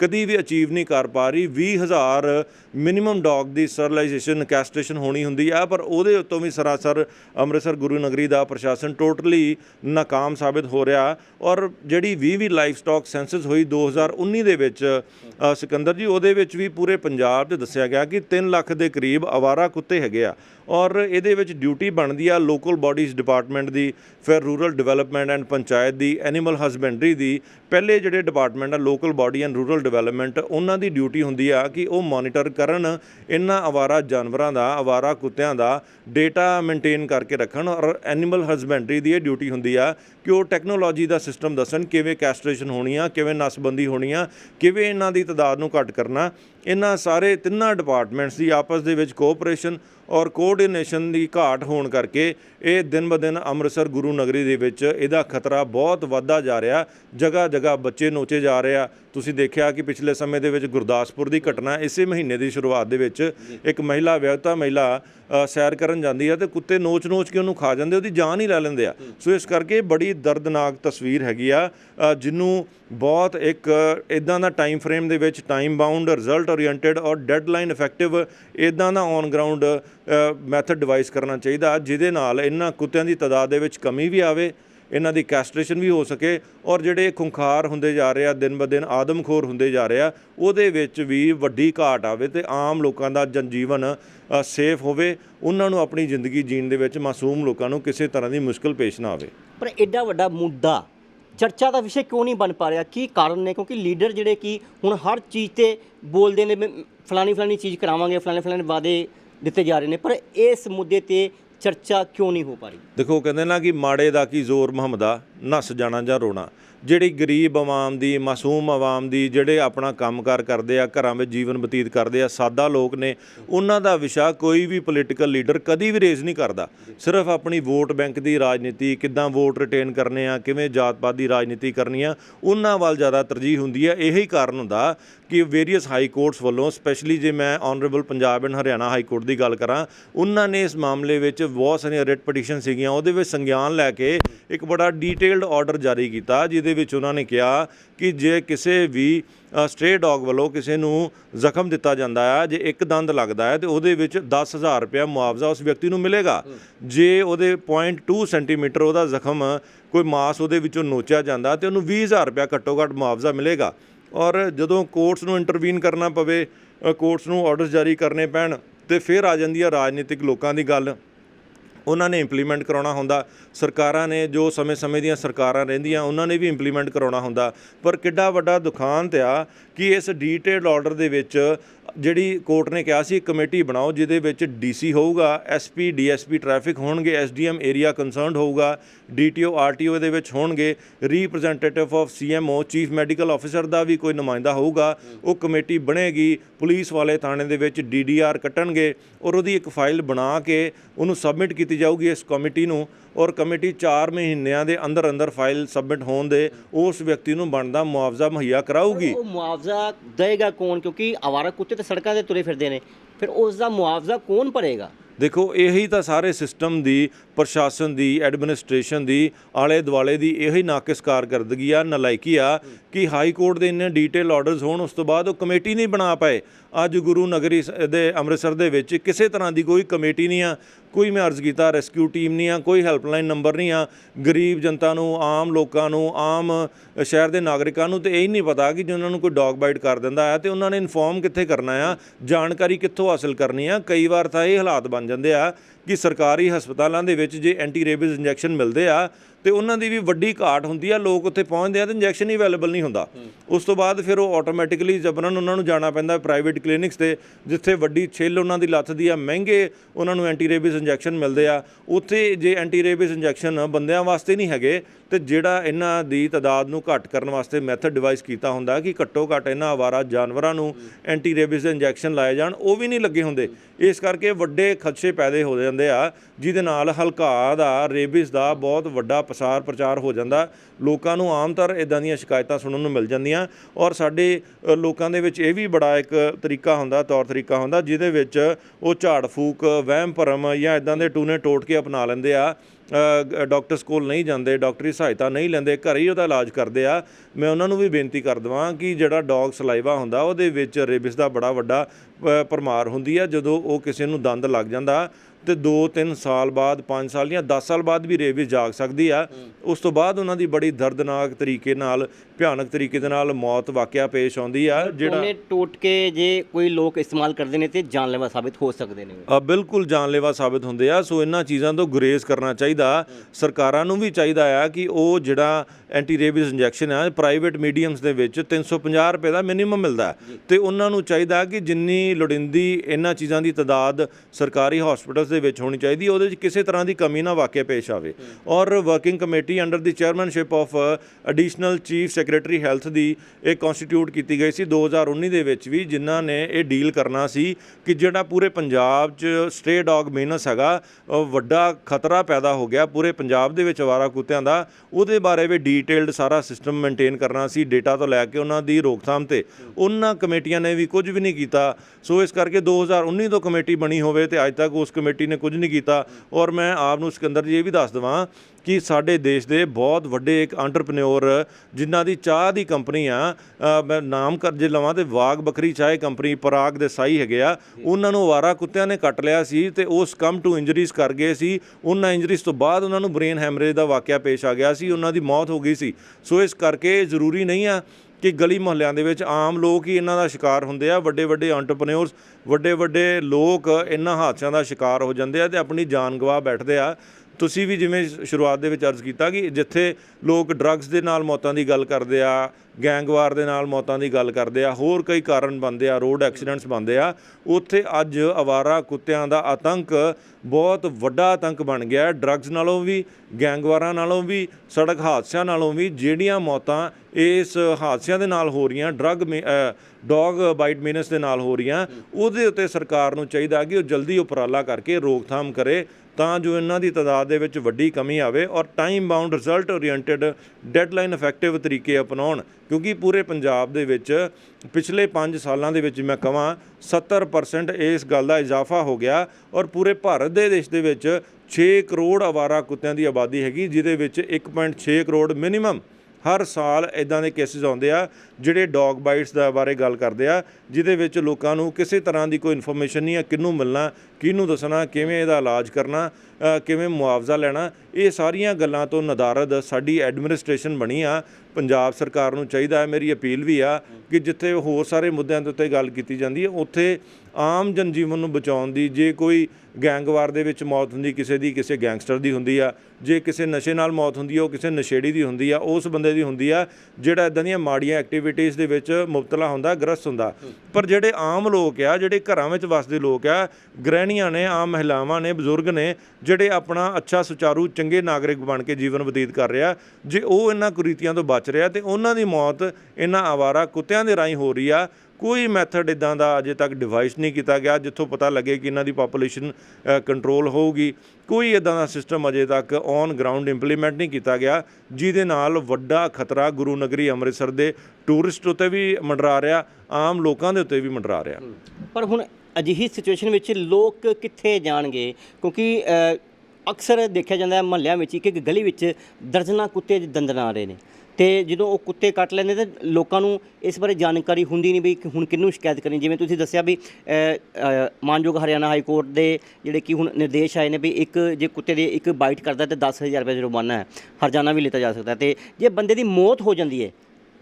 ਕਦੀ ਵੀ ਅਚੀਵ ਨਹੀਂ ਕਰ ਪਾ ਰਹੀ। 20000 ਮਿਨੀਮਮ ਡੌਗ ਦੀ ਸਟਰਲਾਈਜੇਸ਼ਨ ਕੈਸਟ੍ਰੇਸ਼ਨ ਹੋਣੀ ਹੁੰਦੀ ਆ, ਪਰ ਉਹਦੇ ਉੱਤੋਂ ਵੀ ਸਰਾਸਰ ਅੰਮ੍ਰਿਤਸਰ ਗੁਰੂ ਨਗਰੀ ਦਾ ਪ੍ਰਸ਼ਾਸਨ ਟੋਟਲੀ ਨਾਕਾਮ ਸਾਬਿਤ ਹੋ ਰਿਹਾ ਔਰ ਜਿਹੜੀ 20 ਵੀ ਲਾਈਫ ਸਟਾਕ ਸੈਂਸਸ ਹੋਈ 2019 ਦੇ ਵਿੱਚ ਸਿਕੰਦਰ ਜੀ, ਉਹਦੇ ਵਿੱਚ ਵੀ ਪੂਰੇ ਪੰਜਾਬ 'ਚ ਦੱਸਿਆ ਗਿਆ ਕਿ 3 ਲੱਖ ਦੇ ਕਰੀਬ ਆਵਾਰਾ ਕੁੱਤੇ ਹੈਗੇ ਆ। ਔਰ ਇਹਦੇ ਵਿੱਚ ਡਿਊਟੀ ਬਣਦੀ ਆ ਲੋਕਲ ਬਾਡੀਜ਼ ਡਿਪਾਰਟਮੈਂਟ ਦੀ, ਫਿਰ ਰੂਰਲ ਡਿਵੈਲਪਮੈਂਟ ਐਂਡ ਪੰਚਾਇਤ ਦੀ, ਐਨੀਮਲ ਹਸਬੈਂਡਰੀ ਦੀ, ਪਹਿਲੇ ਜਿਹੜੇ ਡਿਪਾਰਟਮੈਂਟ ਆ local body and rural development, ਉਹਨਾਂ ਦੀ ਡਿਊਟੀ ਹੁੰਦੀ ਆ ਕਿ ਉਹ ਮੋਨੀਟਰ ਕਰਨ, ਇਹਨਾਂ ਆਵਾਰਾ ਜਾਨਵਰਾਂ ਦਾ, ਆਵਾਰਾ ਕੁੱਤਿਆਂ ਦਾ ਡੇਟਾ ਮੇਨਟੇਨ ਕਰਕੇ ਰੱਖਣ ਔਰ ਐਨੀਮਲ ਹਸਬੈਂਡਰੀ ਦੀ ਇਹ ਡਿਊਟੀ ਹੁੰਦੀ ਆ ਕਿ ਉਹ ਟੈਕਨੋਲੋਜੀ ਦਾ ਸਿਸਟਮ ਦੱਸਣ ਕਿਵੇਂ ਕੈਸਟ੍ਰੇਸ਼ਨ ਹੋਣੀ ਆ, ਕਿਵੇਂ ਨਸਬੰਦੀ ਹੋਣੀ ਆ, ਕਿਵੇਂ ਇਹਨਾਂ ਦੀ ਤਾਦਾਦ ਨੂੰ ਘੱਟ ਕਰਨਾ। ਇਹਨਾਂ ਸਾਰੇ ਤਿੰਨਾਂ ਡਿਪਾਰਟਮੈਂਟਸ ਦੀ ਆਪਸ ਦੇ ਵਿੱਚ ਕੋਆਪਰੇਸ਼ਨ ਔਰ ਕੋ ਕੋਆਰਡੀਨੇਸ਼ਨ ਦੀ ਘਾਟ ਹੋਣ ਕਰਕੇ ਇਹ ਦਿਨ ਬ ਦਿਨ ਅੰਮ੍ਰਿਤਸਰ ਗੁਰੂ ਨਗਰੀ ਦੇ ਵਿੱਚ ਇਹਦਾ ਖਤਰਾ ਬਹੁਤ ਵੱਧਦਾ ਜਾ ਰਿਹਾ। ਜਗ੍ਹਾ ਜਗ੍ਹਾ ਬੱਚੇ ਨੋਚੇ ਜਾ ਰਹੇ ਆ। ਤੁਸੀਂ ਦੇਖਿਆ ਕਿ ਪਿਛਲੇ ਸਮੇਂ ਦੇ ਵਿੱਚ ਗੁਰਦਾਸਪੁਰ ਦੀ ਘਟਨਾ ਇਸੇ ਮਹੀਨੇ ਦੀ ਸ਼ੁਰੂਆਤ ਦੇ ਵਿੱਚ ਇੱਕ ਮਹਿਲਾ ਵਿਆਹਤਾ ਮਹਿਲਾ ਸੈਰ ਕਰਨ ਜਾਂਦੀ ਹੈ ਤੇ ਕੁੱਤੇ ਨੋਚ-ਨੋਚ ਕੇ ਉਹਨੂੰ ਖਾ ਜਾਂਦੇ ਉਹਦੀ ਜਾਨ ਹੀ ਲੈ ਲੈਂਦੇ ਆ। ਸੋ ਇਸ ਕਰਕੇ ਬੜੀ ਦਰਦਨਾਕ ਤਸਵੀਰ ਹੈਗੀ ਆ ਜਿਹਨੂੰ ਬਹੁਤ ਇੱਕ ਇਦਾਂ ਦਾ ਟਾਈਮ ਫਰੇਮ ਦੇ ਵਿੱਚ ਟਾਈਮ ਬਾਉਂਡ ਰਿਜ਼ਲਟ ਓਰੀਐਂਟਡ ਔਰ ਡੈਡਲਾਈਨ ਇਫੈਕਟਿਵ ਇਦਾਂ ਦਾ ਔਨ ਗਰਾਊਂਡ ਮੈਥਡ ਡਿਵਾਈਸ ਕਰਨਾ ਚਾਹੀਦਾ ਜਿਹਦੇ ਨਾਲ ਇਹਨਾਂ ਕੁੱਤਿਆਂ ਦੀ ਤਾਦਾਦ ਦੇ ਵਿੱਚ ਕਮੀ ਵੀ ਆਵੇ ਇਹਨਾਂ ਦੀ ਕੈਸਟ੍ਰੇਸ਼ਨ ਵੀ ਹੋ ਸਕੇ ਔਰ ਜਿਹੜੇ ਖੁੰਖਾਰ ਹੁੰਦੇ ਜਾ ਰਹੇ ਆ ਦਿਨ ਬ ਦਿਨ ਆਦਮਖੋਰ ਹੁੰਦੇ ਜਾ ਰਹੇ ਆ ਉਹਦੇ ਵਿੱਚ ਵੀ ਵੱਡੀ ਘਾਟ ਆਵੇ ਤੇ ਆਮ ਲੋਕਾਂ ਦਾ ਜਨਜੀਵਨ ਸੇਫ ਹੋਵੇ ਉਹਨਾਂ ਨੂੰ ਆਪਣੀ ਜ਼ਿੰਦਗੀ ਜੀਣ ਦੇ ਵਿੱਚ ਮਾਸੂਮ ਲੋਕਾਂ ਨੂੰ ਕਿਸੇ ਤਰ੍ਹਾਂ ਦੀ ਮੁਸ਼ਕਲ ਪੇਸ਼ ਨਾ ਆਵੇ। ਪਰ ਐਡਾ ਵੱਡਾ ਮੁੱਦਾ ਚਰਚਾ ਦਾ ਵਿਸ਼ੇ ਕਿਉਂ ਨਹੀਂ ਬਣ ਪਾ ਰਿਹਾ? ਕੀ ਕਾਰਨ ਨੇ? ਕਿਉਂਕਿ ਲੀਡਰ ਜਿਹੜੇ ਕਿ ਹੁਣ ਹਰ ਚੀਜ਼ ਤੇ ਬੋਲਦੇ ਨੇ ਫਲਾਣੀ ਫਲਾਣੀ ਚੀਜ਼ ਕਰਾਵਾਂਗੇ ਫਲਾਣੇ ਫਲਾਣੇ ਵਾਅਦੇ ਦਿੱਤੇ ਜਾ ਰਹੇ ਨੇ ਪਰ ਇਸ ਮੁੱਦੇ ਤੇ ਚਰਚਾ ਕਿਉਂ ਨਹੀਂ ਹੋ ਪਾ ਰਹੀ? ਦੇਖੋ ਕਹਿੰਦੇ ਨਾ ਕਿ ਮਾੜੇ ਦਾ ਕੀ ਜ਼ੋਰ ਮੁਹੰਮਦਾ ਨੱਸ ਜਾਣਾ ਜਾਂ ਰੋਣਾ। ਜਿਹੜੀ ਗਰੀਬ ਆਵਾਮ ਦੀ, ਮਾਸੂਮ ਆਵਾਮ ਦੀ ਜਿਹੜੇ ਆਪਣਾ ਕੰਮਕਾਰ ਕਰਦੇ ਆ, ਘਰਾਂ ਵਿੱਚ ਜੀਵਨ ਬਤੀਤ ਕਰਦੇ ਆ, ਸਾਦਾ ਲੋਕ ਨੇ, ਉਹਨਾਂ ਦਾ ਵਿਸ਼ਾ ਕੋਈ ਵੀ ਪੋਲੀਟੀਕਲ ਲੀਡਰ ਕਦੀ ਵੀ ਰੇਜ਼ ਨਹੀਂ ਕਰਦਾ। ਸਿਰਫ ਆਪਣੀ ਵੋਟ ਬੈਂਕ ਦੀ ਰਾਜਨੀਤੀ, ਕਿੱਦਾਂ ਵੋਟ ਰਿਟੇਨ ਕਰਨੇ ਆ, ਕਿਵੇਂ ਜਾਤ-ਪਾਤ ਦੀ ਰਾਜਨੀਤੀ ਕਰਨੀ ਆ, ਉਹਨਾਂ ਵੱਲ ਜ਼ਿਆਦਾ ਤਰਜੀਹ ਹੁੰਦੀ ਹੈ ਇਹੀ ਕਾਰਨ ਹੁੰਦਾ ਕਿ ਵੇਰੀਅਸ ਹਾਈ ਕੋਰਟਸ ਵੱਲੋਂ ਸਪੈਸ਼ਲੀ ਜੇ ਮੈਂ honourable Punjab and Haryana high court ਦੀ ਗੱਲ ਕਰਾਂ, ਉਹਨਾਂ ਨੇ ਇਸ ਮਾਮਲੇ ਵਿੱਚ ਬਹੁਤ ਸਾਰੀਆਂ ਰਿਟ ਪਟੀਸ਼ਨ ਸੀਗੀਆਂ, ਉਹਦੇ ਵਿੱਚ ਸੰਗਿਆਨ ਲੈ ਕੇ ਇੱਕ ਬੜਾ ਡੀਟੇਲਡ ਆਰਡਰ ਜਾਰੀ ਕੀਤਾ, ਜਿਹਦੇ ਵਿੱਚ ਉਹਨਾਂ ਨੇ ਕਿਹਾ ਕਿ ਜੇ ਕਿਸੇ ਵੀ ਸਟ੍ਰੇ ਡੌਗ ਵੱਲੋਂ ਕਿਸੇ ਨੂੰ ਜ਼ਖਮ ਦਿੱਤਾ ਜਾਂਦਾ ਹੈ ਜੇ ਇੱਕ ਦੰਦ ਲੱਗਦਾ ਹੈ ਤੇ ਉਹਦੇ ਵਿੱਚ 10000 ਰੁਪਇਆ ਮੁਆਵਜ਼ਾ ਉਸ ਵਿਅਕਤੀ ਨੂੰ ਮਿਲੇਗਾ। ਜੇ ਉਹਦੇ 0.2 ਸੈਂਟੀਮੀਟਰ ਉਹਦਾ ਜ਼ਖਮ ਕੋਈ ਮਾਸ ਉਹਦੇ ਵਿੱਚੋਂ ਨੋਚਿਆ ਜਾਂਦਾ ਤੇ ਉਹਨੂੰ 20000 ਰੁਪਇਆ ਘੱਟੋ ਘੱਟ ਮੁਆਵਜ਼ਾ ਮਿਲੇਗਾ। ਔਰ ਜਦੋਂ ਕੋਰਟਸ ਨੂੰ ਇੰਟਰਵੀਨ ਕਰਨਾ ਪਵੇ ਕੋਰਟਸ ਨੂੰ ਆਰਡਰਸ ਜਾਰੀ ਕਰਨੇ ਪੈਣ ਤੇ ਫਿਰ ਆ ਜਾਂਦੀ ਹੈ ਰਾਜਨੀਤਿਕ ਲੋਕਾਂ ਦੀ ਗੱਲ। ਉਹਨਾਂ ਨੇ ਇੰਪਲੀਮੈਂਟ ਕਰਾਉਣਾ ਹੁੰਦਾ। ਸਰਕਾਰਾਂ ਨੇ ਜੋ ਸਮੇਂ-ਸਮੇਂ ਦੀਆਂ ਸਰਕਾਰਾਂ ਰਹਿੰਦੀਆਂ, ਉਹਨਾਂ ਨੇ ਵੀ ਇੰਪਲੀਮੈਂਟ ਕਰਾਉਣਾ ਹੁੰਦਾ। ਪਰ ਕਿੱਡਾ ਵੱਡਾ ਦੁਖਾਂਤ ਆ ਕਿ ਇਸ ਡੀਟੇਲਡ ਆਰਡਰ ਦੇ ਵਿੱਚ ਜਿਹੜੀ ਕੋਰਟ ਨੇ ਕਿਹਾ ਸੀ ਕਮੇਟੀ ਬਣਾਓ ਜਿਹਦੇ ਵਿੱਚ ਡੀਸੀ ਹੋਊਗਾ ਐਸਪੀ ਡੀਐਸਪੀ ਟ੍ਰੈਫਿਕ ਹੋਣਗੇ ਐਸਡੀਐਮ ਏਰੀਆ ਕੰਸਰਨਡ ਹੋਊਗਾ ਡੀਟੀਓ ਆਰਟੀਓ ਦੇ ਵਿੱਚ ਹੋਣਗੇ representative of CMO chief medical officer ਦਾ ਵੀ ਕੋਈ ਨੁਮਾਇੰਦਾ ਹੋਊਗਾ, ਉਹ ਕਮੇਟੀ ਬਣੇਗੀ, ਪੁਲਿਸ ਵਾਲੇ ਥਾਣੇ ਦੇ ਵਿੱਚ ਡੀਡੀਆਰ ਕੱਟਣਗੇ ਔਰ ਉਹਦੀ ਇੱਕ ਫਾਈਲ ਬਣਾ ਕੇ ਉਹਨੂੰ ਸਬਮਿਟ ਕੀਤੀ ਜਾਊਗੀ ਇਸ ਕਮੇਟੀ ਨੂੰ। ਔਰ ਕਮੇਟੀ 4 ਮਹੀਨਿਆਂ ਦੇ ਅੰਦਰ ਅੰਦਰ ਫਾਈਲ ਸਬਮਿਟ ਹੋਣ ਦੇ ਉਸ ਵਿਅਕਤੀ ਨੂੰ ਬਣਦਾ ਮੁਆਵਜ਼ਾ ਮੁਹੱਈਆ ਕਰਾਊਗੀ। ਉਹ ਮੁਆਵਜ਼ਾ ਦੇਗਾ ਕੌਣ? ਕਿਉਂਕਿ ਆਵਾਰਾ ਕੁੱਤੇ ਤੇ ਸੜਕਾਂ ਤੇ ਤੁਰੇ ਫਿਰਦੇ ਨੇ। ਫਿਰ ਉਸ ਦਾ ਮੁਆਵਜ਼ਾ ਕੌਣ ਭਰੇਗਾ? ਦੇਖੋ, ਇਹੀ ਤਾਂ ਸਾਰੇ ਸਿਸਟਮ ਦੀ, ਪ੍ਰਸ਼ਾਸਨ ਦੀ ਐਡਮਿਨਿਸਟ੍ਰੇਸ਼ਨ ਦੀ ਆਲੇ ਦੁਆਲੇ ਦੀ ਇਹੀ ਨਾਕਿਸ ਕਾਰਗਰਦਗੀ ਆ, ਨਲਾਇਕੀ ਆ ਕਿ ਹਾਈ ਕੋਰਟ ਦੇ ਇੰਨੇ ਡੀਟੇਲ ਆਰਡਰਸ ਹੋਣ, ਉਸ ਤੋਂ ਬਾਅਦ ਉਹ ਕਮੇਟੀ ਨਹੀਂ ਬਣਾ ਪਾਏ। ਅੱਜ ਗੁਰੂ ਨਗਰੀ ਸ- ਦੇ, ਅੰਮ੍ਰਿਤਸਰ ਦੇ ਵਿੱਚ ਕਿਸੇ ਤਰ੍ਹਾਂ ਦੀ ਕੋਈ ਕਮੇਟੀ ਨਹੀਂ ਆ। ਕੋਈ ਮੈਂ ਅਰਜ਼ ਕੀਤਾ ਰੈਸਕਿਊ ਟੀਮ ਨਹੀਂ ਆ, ਕੋਈ ਹੈਲਪਲਾਈਨ ਨੰਬਰ ਨਹੀਂ ਆ। ਗਰੀਬ ਜਨਤਾ ਨੂੰ, ਆਮ ਲੋਕਾਂ ਨੂੰ, ਆਮ ਸ਼ਹਿਰ ਦੇ ਨਾਗਰਿਕਾਂ ਨੂੰ ਤੇ ਇਹ ਨਹੀਂ ਪਤਾ ਕਿ ਜੇ ਉਹਨਾਂ ਨੂੰ ਕੋਈ ਡੌਗ ਬਾਈਟ ਕਰ ਦਿੰਦਾ ਆ ਤੇ ਉਹਨਾਂ ਨੇ ਇਨਫੋਰਮ ਕਿੱਥੇ ਕਰਨਾ ਆ, ਜਾਣਕਾਰੀ ਕਿੱਥੋਂ ਹਾਸਲ ਕਰਨੀ ਆ। ਕਈ ਵਾਰ ਤਾਂ ਇਹ ਹਾਲਾਤ ਬਣ ਜਾਂਦੇ ਆ ਕਿ ਸਰਕਾਰੀ ਹਸਪਤਾਲਾਂ ਦੇ ਵਿੱਚ ਜੇ ਐਂਟੀ ਰੇਬਿਸ ਇੰਜੈਕਸ਼ਨ ਮਿਲਦੇ ਆ ਤੇ ਉਹਨਾਂ ਦੀ ਵੀ ਵੱਡੀ ਘਾਟ ਹੁੰਦੀ ਆ ਲੋਕ ਉੱਥੇ ਪਹੁੰਚਦੇ ਆ ਤੇ ਇੰਜੈਕਸ਼ਨ ਹੀ ਅਵੇਲੇਬਲ ਨਹੀਂ ਹੁੰਦਾ। ਉਸ ਤੋਂ ਬਾਅਦ ਫਿਰ ਉਹ ਆਟੋਮੈਟਿਕਲੀ ਜਬਰਨ ਉਹਨਾਂ ਨੂੰ ਜਾਣਾ ਪੈਂਦਾ ਪ੍ਰਾਈਵੇਟ ਕਲੀਨਿਕਸ ਤੇ ਜਿੱਥੇ ਵੱਡੀ ਛਿੱਲ ਉਹਨਾਂ ਦੀ ਲੱਥਦੀ ਆ ਮਹਿੰਗੇ ਉਹਨਾਂ ਨੂੰ ਐਂਟੀ ਰੇਬਿਸ ਇੰਜੈਕਸ਼ਨ ਮਿਲਦੇ ਆ। ਉੱਥੇ ਜੇ ਐਂਟੀ ਰੇਬਿਸ ਇੰਜੈਕਸ਼ਨ ਬੰਦਿਆਂ ਵਾਸਤੇ ਨਹੀਂ ਹੈਗੇ ਤੇ ਜਿਹੜਾ ਇਹਨਾਂ ਦੀ ਤਾਦਾਦ ਨੂੰ ਘੱਟ ਕਰਨ ਵਾਸਤੇ ਮੈਥਡ ਡਿਵਾਈਸ ਕੀਤਾ ਹੁੰਦਾ ਕਿ ਘੱਟੋ ਘੱਟ ਇਹਨਾਂ ਆਵਾਰਾ ਜਾਨਵਰਾਂ ਨੂੰ ਐਂਟੀ ਰੇਬਿਸ ਦੇ ਇੰਜੈਕਸ਼ਨ ਲਾਏ ਜਾਣ ਉਹ ਵੀ ਨਹੀਂ ਲੱਗੇ ਹੁੰਦੇ। ਇਸ ਕਰਕੇ ਵੱਡੇ ਖਦਸ਼ੇ ਪੈਦੇ ਹੋ ਜਾਂਦੇ ਆ ਜਿਹਦੇ ਨਾਲ ਹਲਕਾ ਦਾ ਰੇਬਿਸ ਦਾ ਬਹੁਤ ਵੱਡਾ ਪ੍ਰਸਾਰ ਪ੍ਰਚਾਰ ਹੋ ਜਾਂਦਾ ਲੋਕਾਂ ਨੂੰ ਆਮ ਤੌਰ ਇਦਾਂ ਦੀਆਂ ਸ਼ਿਕਾਇਤਾਂ ਸੁਣਨ ਨੂੰ ਮਿਲ ਜਾਂਦੀਆਂ ਔਰ ਸਾਡੇ ਲੋਕਾਂ ਦੇ ਵਿੱਚ ਇਹ ਵੀ ਬੜਾ ਇੱਕ ਤਰੀਕਾ ਹੁੰਦਾ ਤੌਰ ਤਰੀਕਾ ਹੁੰਦਾ ਜਿਹਦੇ ਵਿੱਚ ਉਹ ਝਾੜ ਫੂਕ ਵਹਿਮ ਭਰਮ ਜਾਂ ਇਦਾਂ ਦੇ ਟੂਨੇ ਟੋਟ ਕੇ ਅਪਣਾ ਲੈਂਦੇ ਆ ਅ, ਡਾਕਟਰਸ ਕੋਲ ਨਹੀਂ ਜਾਂਦੇ ਡਾਕਟਰੀ ਸਹਾਇਤਾ ਨਹੀਂ ਲੈਂਦੇ ਘਰ ਹੀ ਉਹਦਾ ਇਲਾਜ ਕਰਦੇ ਆ। ਮੈਂ ਉਹਨਾਂ ਨੂੰ ਵੀ ਬੇਨਤੀ ਕਰ ਦਵਾਂ ਕਿ ਜਿਹੜਾ ਡੌਗ ਸਲਾਈਵਾ ਹੁੰਦਾ ਉਹਦੇ ਵਿੱਚ ਰੇਬਿਸ ਦਾ ਬੜਾ ਵੱਡਾ ਪਰਮਾਰ ਹੁੰਦੀ ਆ ਜਦੋਂ ਉਹ ਕਿਸੇ ਨੂੰ ਦੰਦ ਲੱਗ ਜਾਂਦਾ ਤੇ 2-3 ਸਾਲ ਬਾਅਦ 5 ਸਾਲ ਜਾਂ 10 ਸਾਲ ਬਾਅਦ ਵੀ ਰੇਬਿਸ ਜਾਗ ਸਕਦੀ ਆ। ਉਸ ਤੋਂ ਬਾਅਦ ਉਹਨਾਂ ਦੀ ਬੜੀ ਦਰਦਨਾਕ ਤਰੀਕੇ ਨਾਲ ਭਿਆਨਕ ਤਰੀਕੇ ਦੇ ਨਾਲ ਮੌਤ ਵਾਕਿਆ ਪੇਸ਼ ਆਉਂਦੀ ਆ ਜਿਹੜਾ ਉਹਨੇ ਟੋਟ ਕੇ ਜੇ ਕੋਈ ਲੋਕ ਇਸਤੇਮਾਲ ਕਰਦੇ ਨੇ ਤੇ ਜਾਨਲੇਵਾ ਸਾਬਿਤ ਹੋ ਸਕਦੇ ਨੇ। ਅ, ਬਿਲਕੁਲ ਜਾਨਲੇਵਾ ਸਾਬਿਤ ਹੁੰਦੇ ਆ ਸੋ ਇਹਨਾਂ ਚੀਜ਼ਾਂ ਤੋਂ ਗੁਰੇਜ਼ ਕਰਨਾ ਚਾਹੀਦਾ। ਸਰਕਾਰਾਂ ਨੂੰ ਵੀ ਚਾਹੀਦਾ ਆ ਕਿ ਉਹ ਜਿਹੜਾ ਐਂਟੀ ਰੇਬਿਸ ਇੰਜੈਕਸ਼ਨ ਆ ਪ੍ਰਾਈਵੇਟ ਮੀਡੀਅਮਸ ਦੇ ਵਿੱਚ 350 ਰੁਪਏ ਦਾ ਮਿਨੀਮਮ ਮਿਲਦਾ ਤੇ ਉਹਨਾਂ ਨੂੰ ਚਾਹੀਦਾ ਕਿ ਜਿੰਨੀ ਲੋੜਿੰਦੀ ਇਹਨਾਂ ਚੀਜ਼ਾਂ ਦੀ ਤਾਦਾਦ ਸਰਕਾਰੀ ਹਸਪੀਟਲਸ ਦੇ ਵਿੱਚ ਹੋਣੀ ਚਾਹੀਦੀ ਉਹਦੇ ਵਿੱਚ ਕਿਸੇ ਤਰ੍ਹਾਂ ਦੀ ਕਮੀ ਨਾ ਵਾਕਿਆ ਪੇਸ਼ ਆਵੇ। ਔਰ working committee under the chairmanship of additional chief secretary health ਦੀ ਇਹ ਕਨਸਟੀਟਿਊਟ ਕੀਤੀ ਗਈ ਸੀ 2019 ਦੇ ਵਿੱਚ ਵੀ ਜਿਨ੍ਹਾਂ ਨੇ ਇਹ ਡੀਲ ਕਰਨਾ ਸੀ ਕਿ ਜਿਹੜਾ ਪੂਰੇ ਪੰਜਾਬ 'ਚ ਸਟੇ ਡੌਗ ਮੇਨਸ ਹੈਗਾ ਵੱਡਾ ਖਤਰਾ ਪੈਦਾ ਹੋ ਗਿਆ ਪੂਰੇ ਪੰਜਾਬ ਦੇ ਵਿੱਚ ਅਵਾਰਾ ਕੁੱਤਿਆਂ ਦਾ ਉਹਦੇ ਬਾਰੇ ਵੀ ਡਿਟੇਲਡ ਸਾਰਾ ਸਿਸਟਮ ਮੇਨਟੇਨ ਕਰਨਾ ਸੀ ਡੇਟਾ ਤੋਂ ਲੈ ਕੇ ਉਹਨਾਂ ਦੀ ਰੋਕਥਾਮ ਤੇ। ਉਹਨਾਂ ਕਮੇਟੀਆਂ ਨੇ ਵੀ ਕੁਝ ਵੀ ਨਹੀਂ ਕੀਤਾ। ਸੋ ਇਸ ਕਰਕੇ 2019 ਤੋਂ ਕਮੇਟੀ ਬਣੀ ਹੋਵੇ ਤੇ ਅੱਜ ਤੱਕ ਉਸ ਕਮੇਟੀ ਨੇ ਕੁਝ ਨਹੀਂ ਕੀਤਾ। ਔਰ ਮੈਂ ਆਪ ਨੂੰ ਸਿਕੰਦਰ ਜੀ ਇਹ ਵੀ ਦੱਸ ਦਵਾਂ ਕਿ ਸਾਡੇ ਦੇਸ਼ ਦੇ ਬਹੁਤ ਵੱਡੇ ਇੱਕ ਐਂਟਰਪ੍ਰੈਨਿਓਰ ਜਿਨ੍ਹਾਂ ਦੀ ਚਾਹ ਦੀ ਕੰਪਨੀ ਆ ਮੈਂ ਨਾਮ ਕਰ ਜੇ ਲਵਾਂ ਤੇ ਵਾਗ ਬਕਰੀ ਚਾਹ ਕੰਪਨੀ ਪਰਾਗ ਦੇ ਸਾਈ ਹੈਗੇ ਆ, ਉਹਨਾਂ ਨੂੰ ਅਵਾਰਾ ਕੁੱਤਿਆਂ ਨੇ ਕੱਟ ਲਿਆ ਸੀ ਤੇ ਉਸ ਕਮ ਟੂ ਇੰਜਰੀਜ਼ ਕਰ ਗਏ ਸੀ। ਉਹਨਾਂ ਇੰਜਰੀਜ਼ ਤੋਂ ਬਾਅਦ ਉਹਨਾਂ ਨੂੰ ਬ੍ਰੇਨ ਹੈਮਰੇਜ ਦਾ ਵਾਕਿਆ ਪੇਸ਼ ਆ ਗਿਆ ਸੀ, ਉਹਨਾਂ ਦੀ ਮੌਤ ਹੋ ਗਈ ਸੀ। ਸੋ ਇਸ ਕਰਕੇ ਜ਼ਰੂਰੀ ਨਹੀਂ ਆ ਕਿ ਗਲੀ ਮੁਹੱਲਿਆਂ ਦੇ ਵਿੱਚ ਆਮ ਲੋਕ ਹੀ ਇਹਨਾਂ ਦਾ ਸ਼ਿਕਾਰ ਹੁੰਦੇ ਆ, ਵੱਡੇ ਵੱਡੇ ਐਂਟਰਪ੍ਰੈਨਿਓਰਸ ਵੱਡੇ ਵੱਡੇ ਲੋਕ ਇਹਨਾਂ ਹਾਦਸਿਆਂ ਦਾ ਸ਼ਿਕਾਰ ਹੋ ਜਾਂਦੇ ਆ ਤੇ ਆਪਣੀ ਜਾਨ ਗਵਾ ਬੈਠਦੇ ਆ। ਤੁਸੀਂ ਵੀ ਜਿਵੇਂ ਸ਼ੁਰੂਆਤ ਦੇ ਵਿੱਚ ਅਰਜ਼ ਕੀਤਾ ਕਿ ਜਿੱਥੇ ਲੋਕ ਡਰੱਗਸ ਦੇ ਨਾਲ ਮੌਤਾਂ ਦੀ ਗੱਲ ਕਰਦੇ ਆ ਗੈਂਗਵਾਰ ਦੇ ਨਾਲ ਮੌਤਾਂ ਦੀ ਗੱਲ ਕਰਦੇ ਆ, ਹੋਰ ਕਈ ਕਾਰਨ ਬਣਦੇ ਆ ਰੋਡ ਐਕਸੀਡੈਂਟਸ ਬਣਦੇ ਆ, ਉੱਥੇ ਅੱਜ ਅਵਾਰਾ ਕੁੱਤਿਆਂ ਦਾ ਆਤੰਕ ਬਹੁਤ ਵੱਡਾ ਆਤੰਕ ਬਣ ਗਿਆ ਡਰੱਗਸ ਨਾਲੋਂ ਵੀ ਗੈਂਗਵਾਰਾਂ ਨਾਲੋਂ ਵੀ, ਸੜਕ ਹਾਦਸਿਆਂ ਨਾਲੋਂ ਵੀ ਜਿਹੜੀਆਂ ਮੌਤਾਂ ਇਸ ਹਾਦਸਿਆਂ ਦੇ ਨਾਲ ਹੋ ਰਹੀਆਂ ਡਰੱਗ ਡੌਗ ਬਾਈਟ ਮੀਨਸ ਦੇ ਨਾਲ ਹੋ ਰਹੀਆਂ, ਉਹਦੇ ਉੱਤੇ ਸਰਕਾਰ ਨੂੰ ਚਾਹੀਦਾ ਕਿ ਉਹ ਜਲਦੀ ਉਪਰਾਲਾ ਕਰਕੇ ਰੋਕਥਾਮ ਕਰੇ ਤਾਂ ਜੋ ਇਹਨਾਂ ਦੀ ਤਾਦਾਦ ਦੇ ਵਿੱਚ ਵੱਡੀ ਕਮੀ ਆਵੇ ਔਰ time bound result oriented deadline effective ਤਰੀਕੇ ਅਪਣਾਉਣ, ਕਿਉਂਕਿ ਪੂਰੇ ਪੰਜਾਬ ਦੇ ਵਿੱਚ ਪਿਛਲੇ 5 ਸਾਲਾਂ ਦੇ ਵਿੱਚ ਮੈਂ ਕਹਾਂ 70% ਇਸ ਗੱਲ ਦਾ ਇਜ਼ਾਫਾ ਹੋ ਗਿਆ ਔਰ ਪੂਰੇ ਭਾਰਤ ਦੇ ਦੇਸ਼ ਦੇ ਵਿੱਚ 6 ਕਰੋੜ ਆਵਾਰਾ ਕੁੱਤਿਆਂ ਦੀ ਆਬਾਦੀ ਹੈਗੀ, ਜਿਹਦੇ ਵਿੱਚ 1.6 ਕਰੋੜ ਮਿਨੀਮਮ ਹਰ ਸਾਲ ਇਦਾਂ ਦੇ ਕੇਸਿਸ ਆਉਂਦੇ ਆ, ਜਿਹੜੇ ਡੌਗ ਬਾਈਟਸ ਦਾ ਬਾਰੇ ਗੱਲ ਕਰਦੇ ਆ, ਜਿਹਦੇ ਵਿੱਚ ਲੋਕਾਂ ਨੂੰ ਕਿਸੇ ਤਰ੍ਹਾਂ ਦੀ ਕੋਈ ਇਨਫੋਰਮੇਸ਼ਨ ਨਹੀਂ ਆ ਕਿਹਨੂੰ ਮਿਲਣਾ ਕਿਹਨੂੰ ਦੱਸਣਾ, ਕਿਵੇਂ ਇਹਦਾ ਇਲਾਜ ਕਰਨਾ ਕਿਵੇਂ ਮੁਆਵਜ਼ਾ ਲੈਣਾ, ਇਹ ਸਾਰੀਆਂ ਗੱਲਾਂ ਤੋਂ ਨਦਾਰਦ ਸਾਡੀ ਐਡਮਿਨਿਸਟ੍ਰੇਸ਼ਨ ਬਣੀ ਆ। ਪੰਜਾਬ ਸਰਕਾਰ ਨੂੰ ਚਾਹੀਦਾ ਹੈ, ਮੇਰੀ ਅਪੀਲ ਵੀ ਆ ਕਿ ਜਿੱਥੇ ਹੋਰ ਸਾਰੇ ਮੁੱਦਿਆਂ ਦੇ ਉੱਤੇ ਗੱਲ ਕੀਤੀ ਜਾਂਦੀ ਹੈ, ਉੱਥੇ ਆਮ ਜਨਜੀਵਨ ਨੂੰ ਬਚਾਉਣ ਦੀ, ਜੇ ਕੋਈ ਗੈਂਗਵਾਰ ਦੇ ਵਿੱਚ ਮੌਤ ਹੁੰਦੀ, ਕਿਸੇ ਦੀ, ਕਿਸੇ ਗੈਂਗਸਟਰ ਦੀ ਹੁੰਦੀ ਆ, ਜੇ ਕਿਸੇ ਨਸ਼ੇ ਨਾਲ ਮੌਤ ਹੁੰਦੀ ਆ, ਉਹ ਕਿਸੇ ਨਸ਼ੇੜੀ ਦੀ ਹੁੰਦੀ ਆ, ਉਸ ਬੰਦੇ ਦੀ ਹੁੰਦੀ ਆ, ਜਿਹੜਾ ਇਦਾਂ ਦੀਆਂ ਮਾੜੀਆਂ ਐਕਟੀਵਿਟੀਜ਼ ਦੇ ਵਿੱਚ ਮੁਬਤਲਾ ਹੁੰਦਾ, ਗ੍ਰਸਤ ਹੁੰਦਾ। ਪਰ ਜਿਹੜੇ ਆਮ ਲੋਕ ਆ, ਜਿਹੜੇ ਘਰਾਂ ਵਿੱਚ ਵਸਦੇ ਲੋਕ ਆ ਗ੍ਰਹਿਣੀ ਗ੍ਰਹਿਣੀਆਂ ਨੇ ਆਮ ਮਹਿਲਾਵਾਂ ਨੇ, ਬਜ਼ੁਰਗ ਨੇ, ਜਿਹੜੇ ਆਪਣਾ ਅੱਛਾ ਸੁਚਾਰੂ, ਚੰਗੇ ਨਾਗਰਿਕ ਬਣ ਕੇ ਜੀਵਨ ਬਤੀਤ ਕਰ ਰਿਹਾ, ਜੇ ਉਹ ਇਹਨਾਂ ਕੁਰੀਤੀਆਂ ਤੋਂ ਬਚ ਰਿਹਾ ਤੇ ਉਹਨਾਂ ਦੀ ਮੌਤ ਇਹਨਾਂ ਆਵਾਰਾ ਕੁੱਤਿਆਂ ਦੇ ਰਾਹੀਂ ਹੋ ਰਹੀ ਆ। ਕੋਈ ਮੈਥਡ ਇਦਾਂ ਦਾ ਅਜੇ ਤੱਕ ਡਿਵਾਈਸ ਨਹੀਂ ਕੀਤਾ ਗਿਆ, ਜਿੱਥੋਂ ਪਤਾ ਲੱਗੇ ਕਿ ਇਹਨਾਂ ਦੀ ਪੋਪੂਲੇਸ਼ਨ ਕੰਟਰੋਲ ਹੋਊਗੀ। ਕੋਈ ਇਦਾਂ ਦਾ ਸਿਸਟਮ ਅਜੇ ਤੱਕ ਔਨ ਗਰਾਊਂਡ ਇੰਪਲੀਮੈਂਟ ਨਹੀਂ ਕੀਤਾ ਗਿਆ, ਜਿਹਦੇ ਨਾਲ ਵੱਡਾ ਖਤਰਾ ਗੁਰੂ ਨਗਰੀ ਅੰਮ੍ਰਿਤਸਰ ਦੇ ਟੂਰਿਸਟ ਉੱਤੇ ਵੀ ਮੰਡਰਾ ਰਿਹਾ, ਆਮ ਲੋਕਾਂ ਦੇ ਉੱਤੇ ਵੀ ਮੰਡਰਾ ਰਿਹਾ। ਪਰ ਹੁਣ ਅਜਿਹੀ ਸਿਚੁਏਸ਼ਨ ਵਿੱਚ ਲੋਕ ਕਿੱਥੇ ਜਾਣਗੇ? ਕਿਉਂਕਿ ਅਕਸਰ ਦੇਖਿਆ ਜਾਂਦਾ ਹੈ ਮਹੱਲਿਆਂ ਵਿੱਚ ਇੱਕ ਇੱਕ ਗਲੀ ਵਿੱਚ ਦਰਜਨਾਂ ਕੁੱਤੇ ਦੰਦਨਾ ਰਹੇ ਨੇ। ਤੇ ਜਦੋਂ ਉਹ ਕੁੱਤੇ ਕੱਟ ਲੈਂਦੇ ਤੇ ਲੋਕਾਂ ਨੂੰ ਇਸ ਬਾਰੇ ਜਾਣਕਾਰੀ ਹੁੰਦੀ ਨਹੀਂ ਵੀ ਹੁਣ ਕਿਹਨੂੰ ਸ਼ਿਕਾਇਤ ਕਰਨੀ। ਜਿਵੇਂ ਤੁਸੀਂ ਦੱਸਿਆ ਵੀ ਮਾਨਯੋਗ ਹਰਿਆਣਾ ਹਾਈ ਕੋਰਟ ਦੇ ਜਿਹੜੇ ਕਿ ਹੁਣ ਨਿਰਦੇਸ਼ ਆਏ ਨੇ ਵੀ ਇੱਕ ਜੇ ਕੁੱਤੇ ਦੇ ਇੱਕ ਬਾਈਟ ਕਰਦਾ ਤੇ 10000 ਰੁਪਏ ਜੁਰਮਾਨਾ ਹੈ। ਹਰਜਾਨਾ ਵੀ ਲਿੱਤਾ ਜਾ ਸਕਦਾ ਹੈ। ਤੇ ਜੇ ਬੰਦੇ ਦੀ ਮੌਤ ਹੋ ਜਾਂਦੀ ਹੈ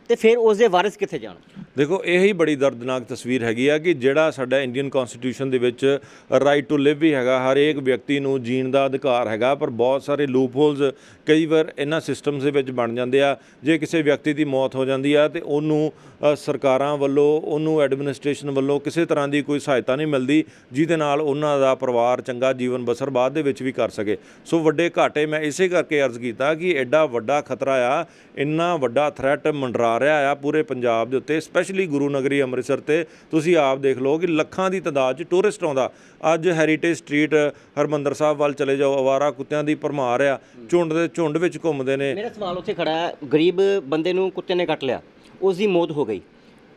ਤੇ ਫਿਰ ਉਸ ਦੇ ਵਾਰਿਸ ਕਿੱਥੇ ਜਾਣ? ਦੇਖੋ, ਇਹੀ ਬੜੀ ਦਰਦਨਾਕ ਤਸਵੀਰ ਹੈਗੀ ਆ ਕਿ ਜਿਹੜਾ ਸਾਡਾ ਇੰਡੀਅਨ ਕਨਸਟੀਟਿਊਸ਼ਨ ਦੇ ਵਿੱਚ ਰਾਈਟ ਟੂ ਲਿਵ ਵੀ ਹੈਗਾ, ਹਰੇਕ ਵਿਅਕਤੀ ਨੂੰ ਜੀਣ ਦਾ ਅਧਿਕਾਰ ਹੈਗਾ, ਪਰ ਬਹੁਤ ਸਾਰੇ ਲੂਪਹੋਲਸ ਕਈ ਵਾਰ ਇਹਨਾਂ ਸਿਸਟਮਸ ਦੇ ਵਿੱਚ ਬਣ ਜਾਂਦੇ ਆ। ਜੇ ਕਿਸੇ ਵਿਅਕਤੀ ਦੀ ਮੌਤ ਹੋ ਜਾਂਦੀ ਆ ਤੇ ਉਹਨੂੰ ਸਰਕਾਰਾਂ ਵੱਲੋਂ, ਉਹਨੂੰ ਐਡਮਿਨਿਸਟ੍ਰੇਸ਼ਨ ਵੱਲੋਂ ਕਿਸੇ ਤਰ੍ਹਾਂ ਦੀ ਕੋਈ ਸਹਾਇਤਾ ਨਹੀਂ ਮਿਲਦੀ, ਜਿਹਦੇ ਨਾਲ ਉਹਨਾਂ ਦਾ ਪਰਿਵਾਰ ਚੰਗਾ ਜੀਵਨ ਬਸਰ ਬਾਅਦ ਦੇ ਵਿੱਚ ਵੀ ਕਰ ਸਕੇ। ਸੋ ਵੱਡੇ ਘਾਟੇ ਮੈਂ ਇਸੇ ਕਰਕੇ ਅਰਜ਼ ਕੀਤਾ ਕਿ ਐਡਾ ਵੱਡਾ ਖਤਰਾ ਆ, ਇੰਨਾ ਵੱਡਾ ਥ੍ਰੈਟ ਮੰਡਰਾ ਰਿਹਾ ਆ ਪੂਰੇ ਪੰਜਾਬ ਦੇ ਉੱਤੇ ਸਪੈਸ਼ਲੀ ਗੁਰੂ ਨਗਰੀ ਅੰਮ੍ਰਿਤਸਰ ਤੇ। ਤੁਸੀਂ ਆਪ ਦੇਖ ਲਓ ਕਿ ਲੱਖਾਂ ਦੀ ਤਾਦਾਦ 'ਚ ਟੂਰਿਸਟ ਆਉਂਦਾ। ਅੱਜ ਹੈਰੀਟੇਜ ਸਟਰੀਟ ਹਰਮੰਦਰ ਸਾਹਿਬ ਵੱਲ ਚਲੇ ਜਾਓ, ਅਵਾਰਾ ਕੁੱਤਿਆਂ ਦੀ ਭਰਮਾਰ ਆ। ਝੁੰਡ ਦੇ ਝੁੰਡ ਵਿੱਚ ਘੁੰਮਦੇ ਨੇ। ਮੇਰਾ ਸਵਾਲ ਉੱਥੇ ਖੜਾ ਹੈ, ਗਰੀਬ ਬੰਦੇ ਨੂੰ ਕੁੱਤੇ ਨੇ ਕੱਟ ਲਿਆ ਉਸ ਦੀ ਮੌਤ ਹੋ ਗਈ।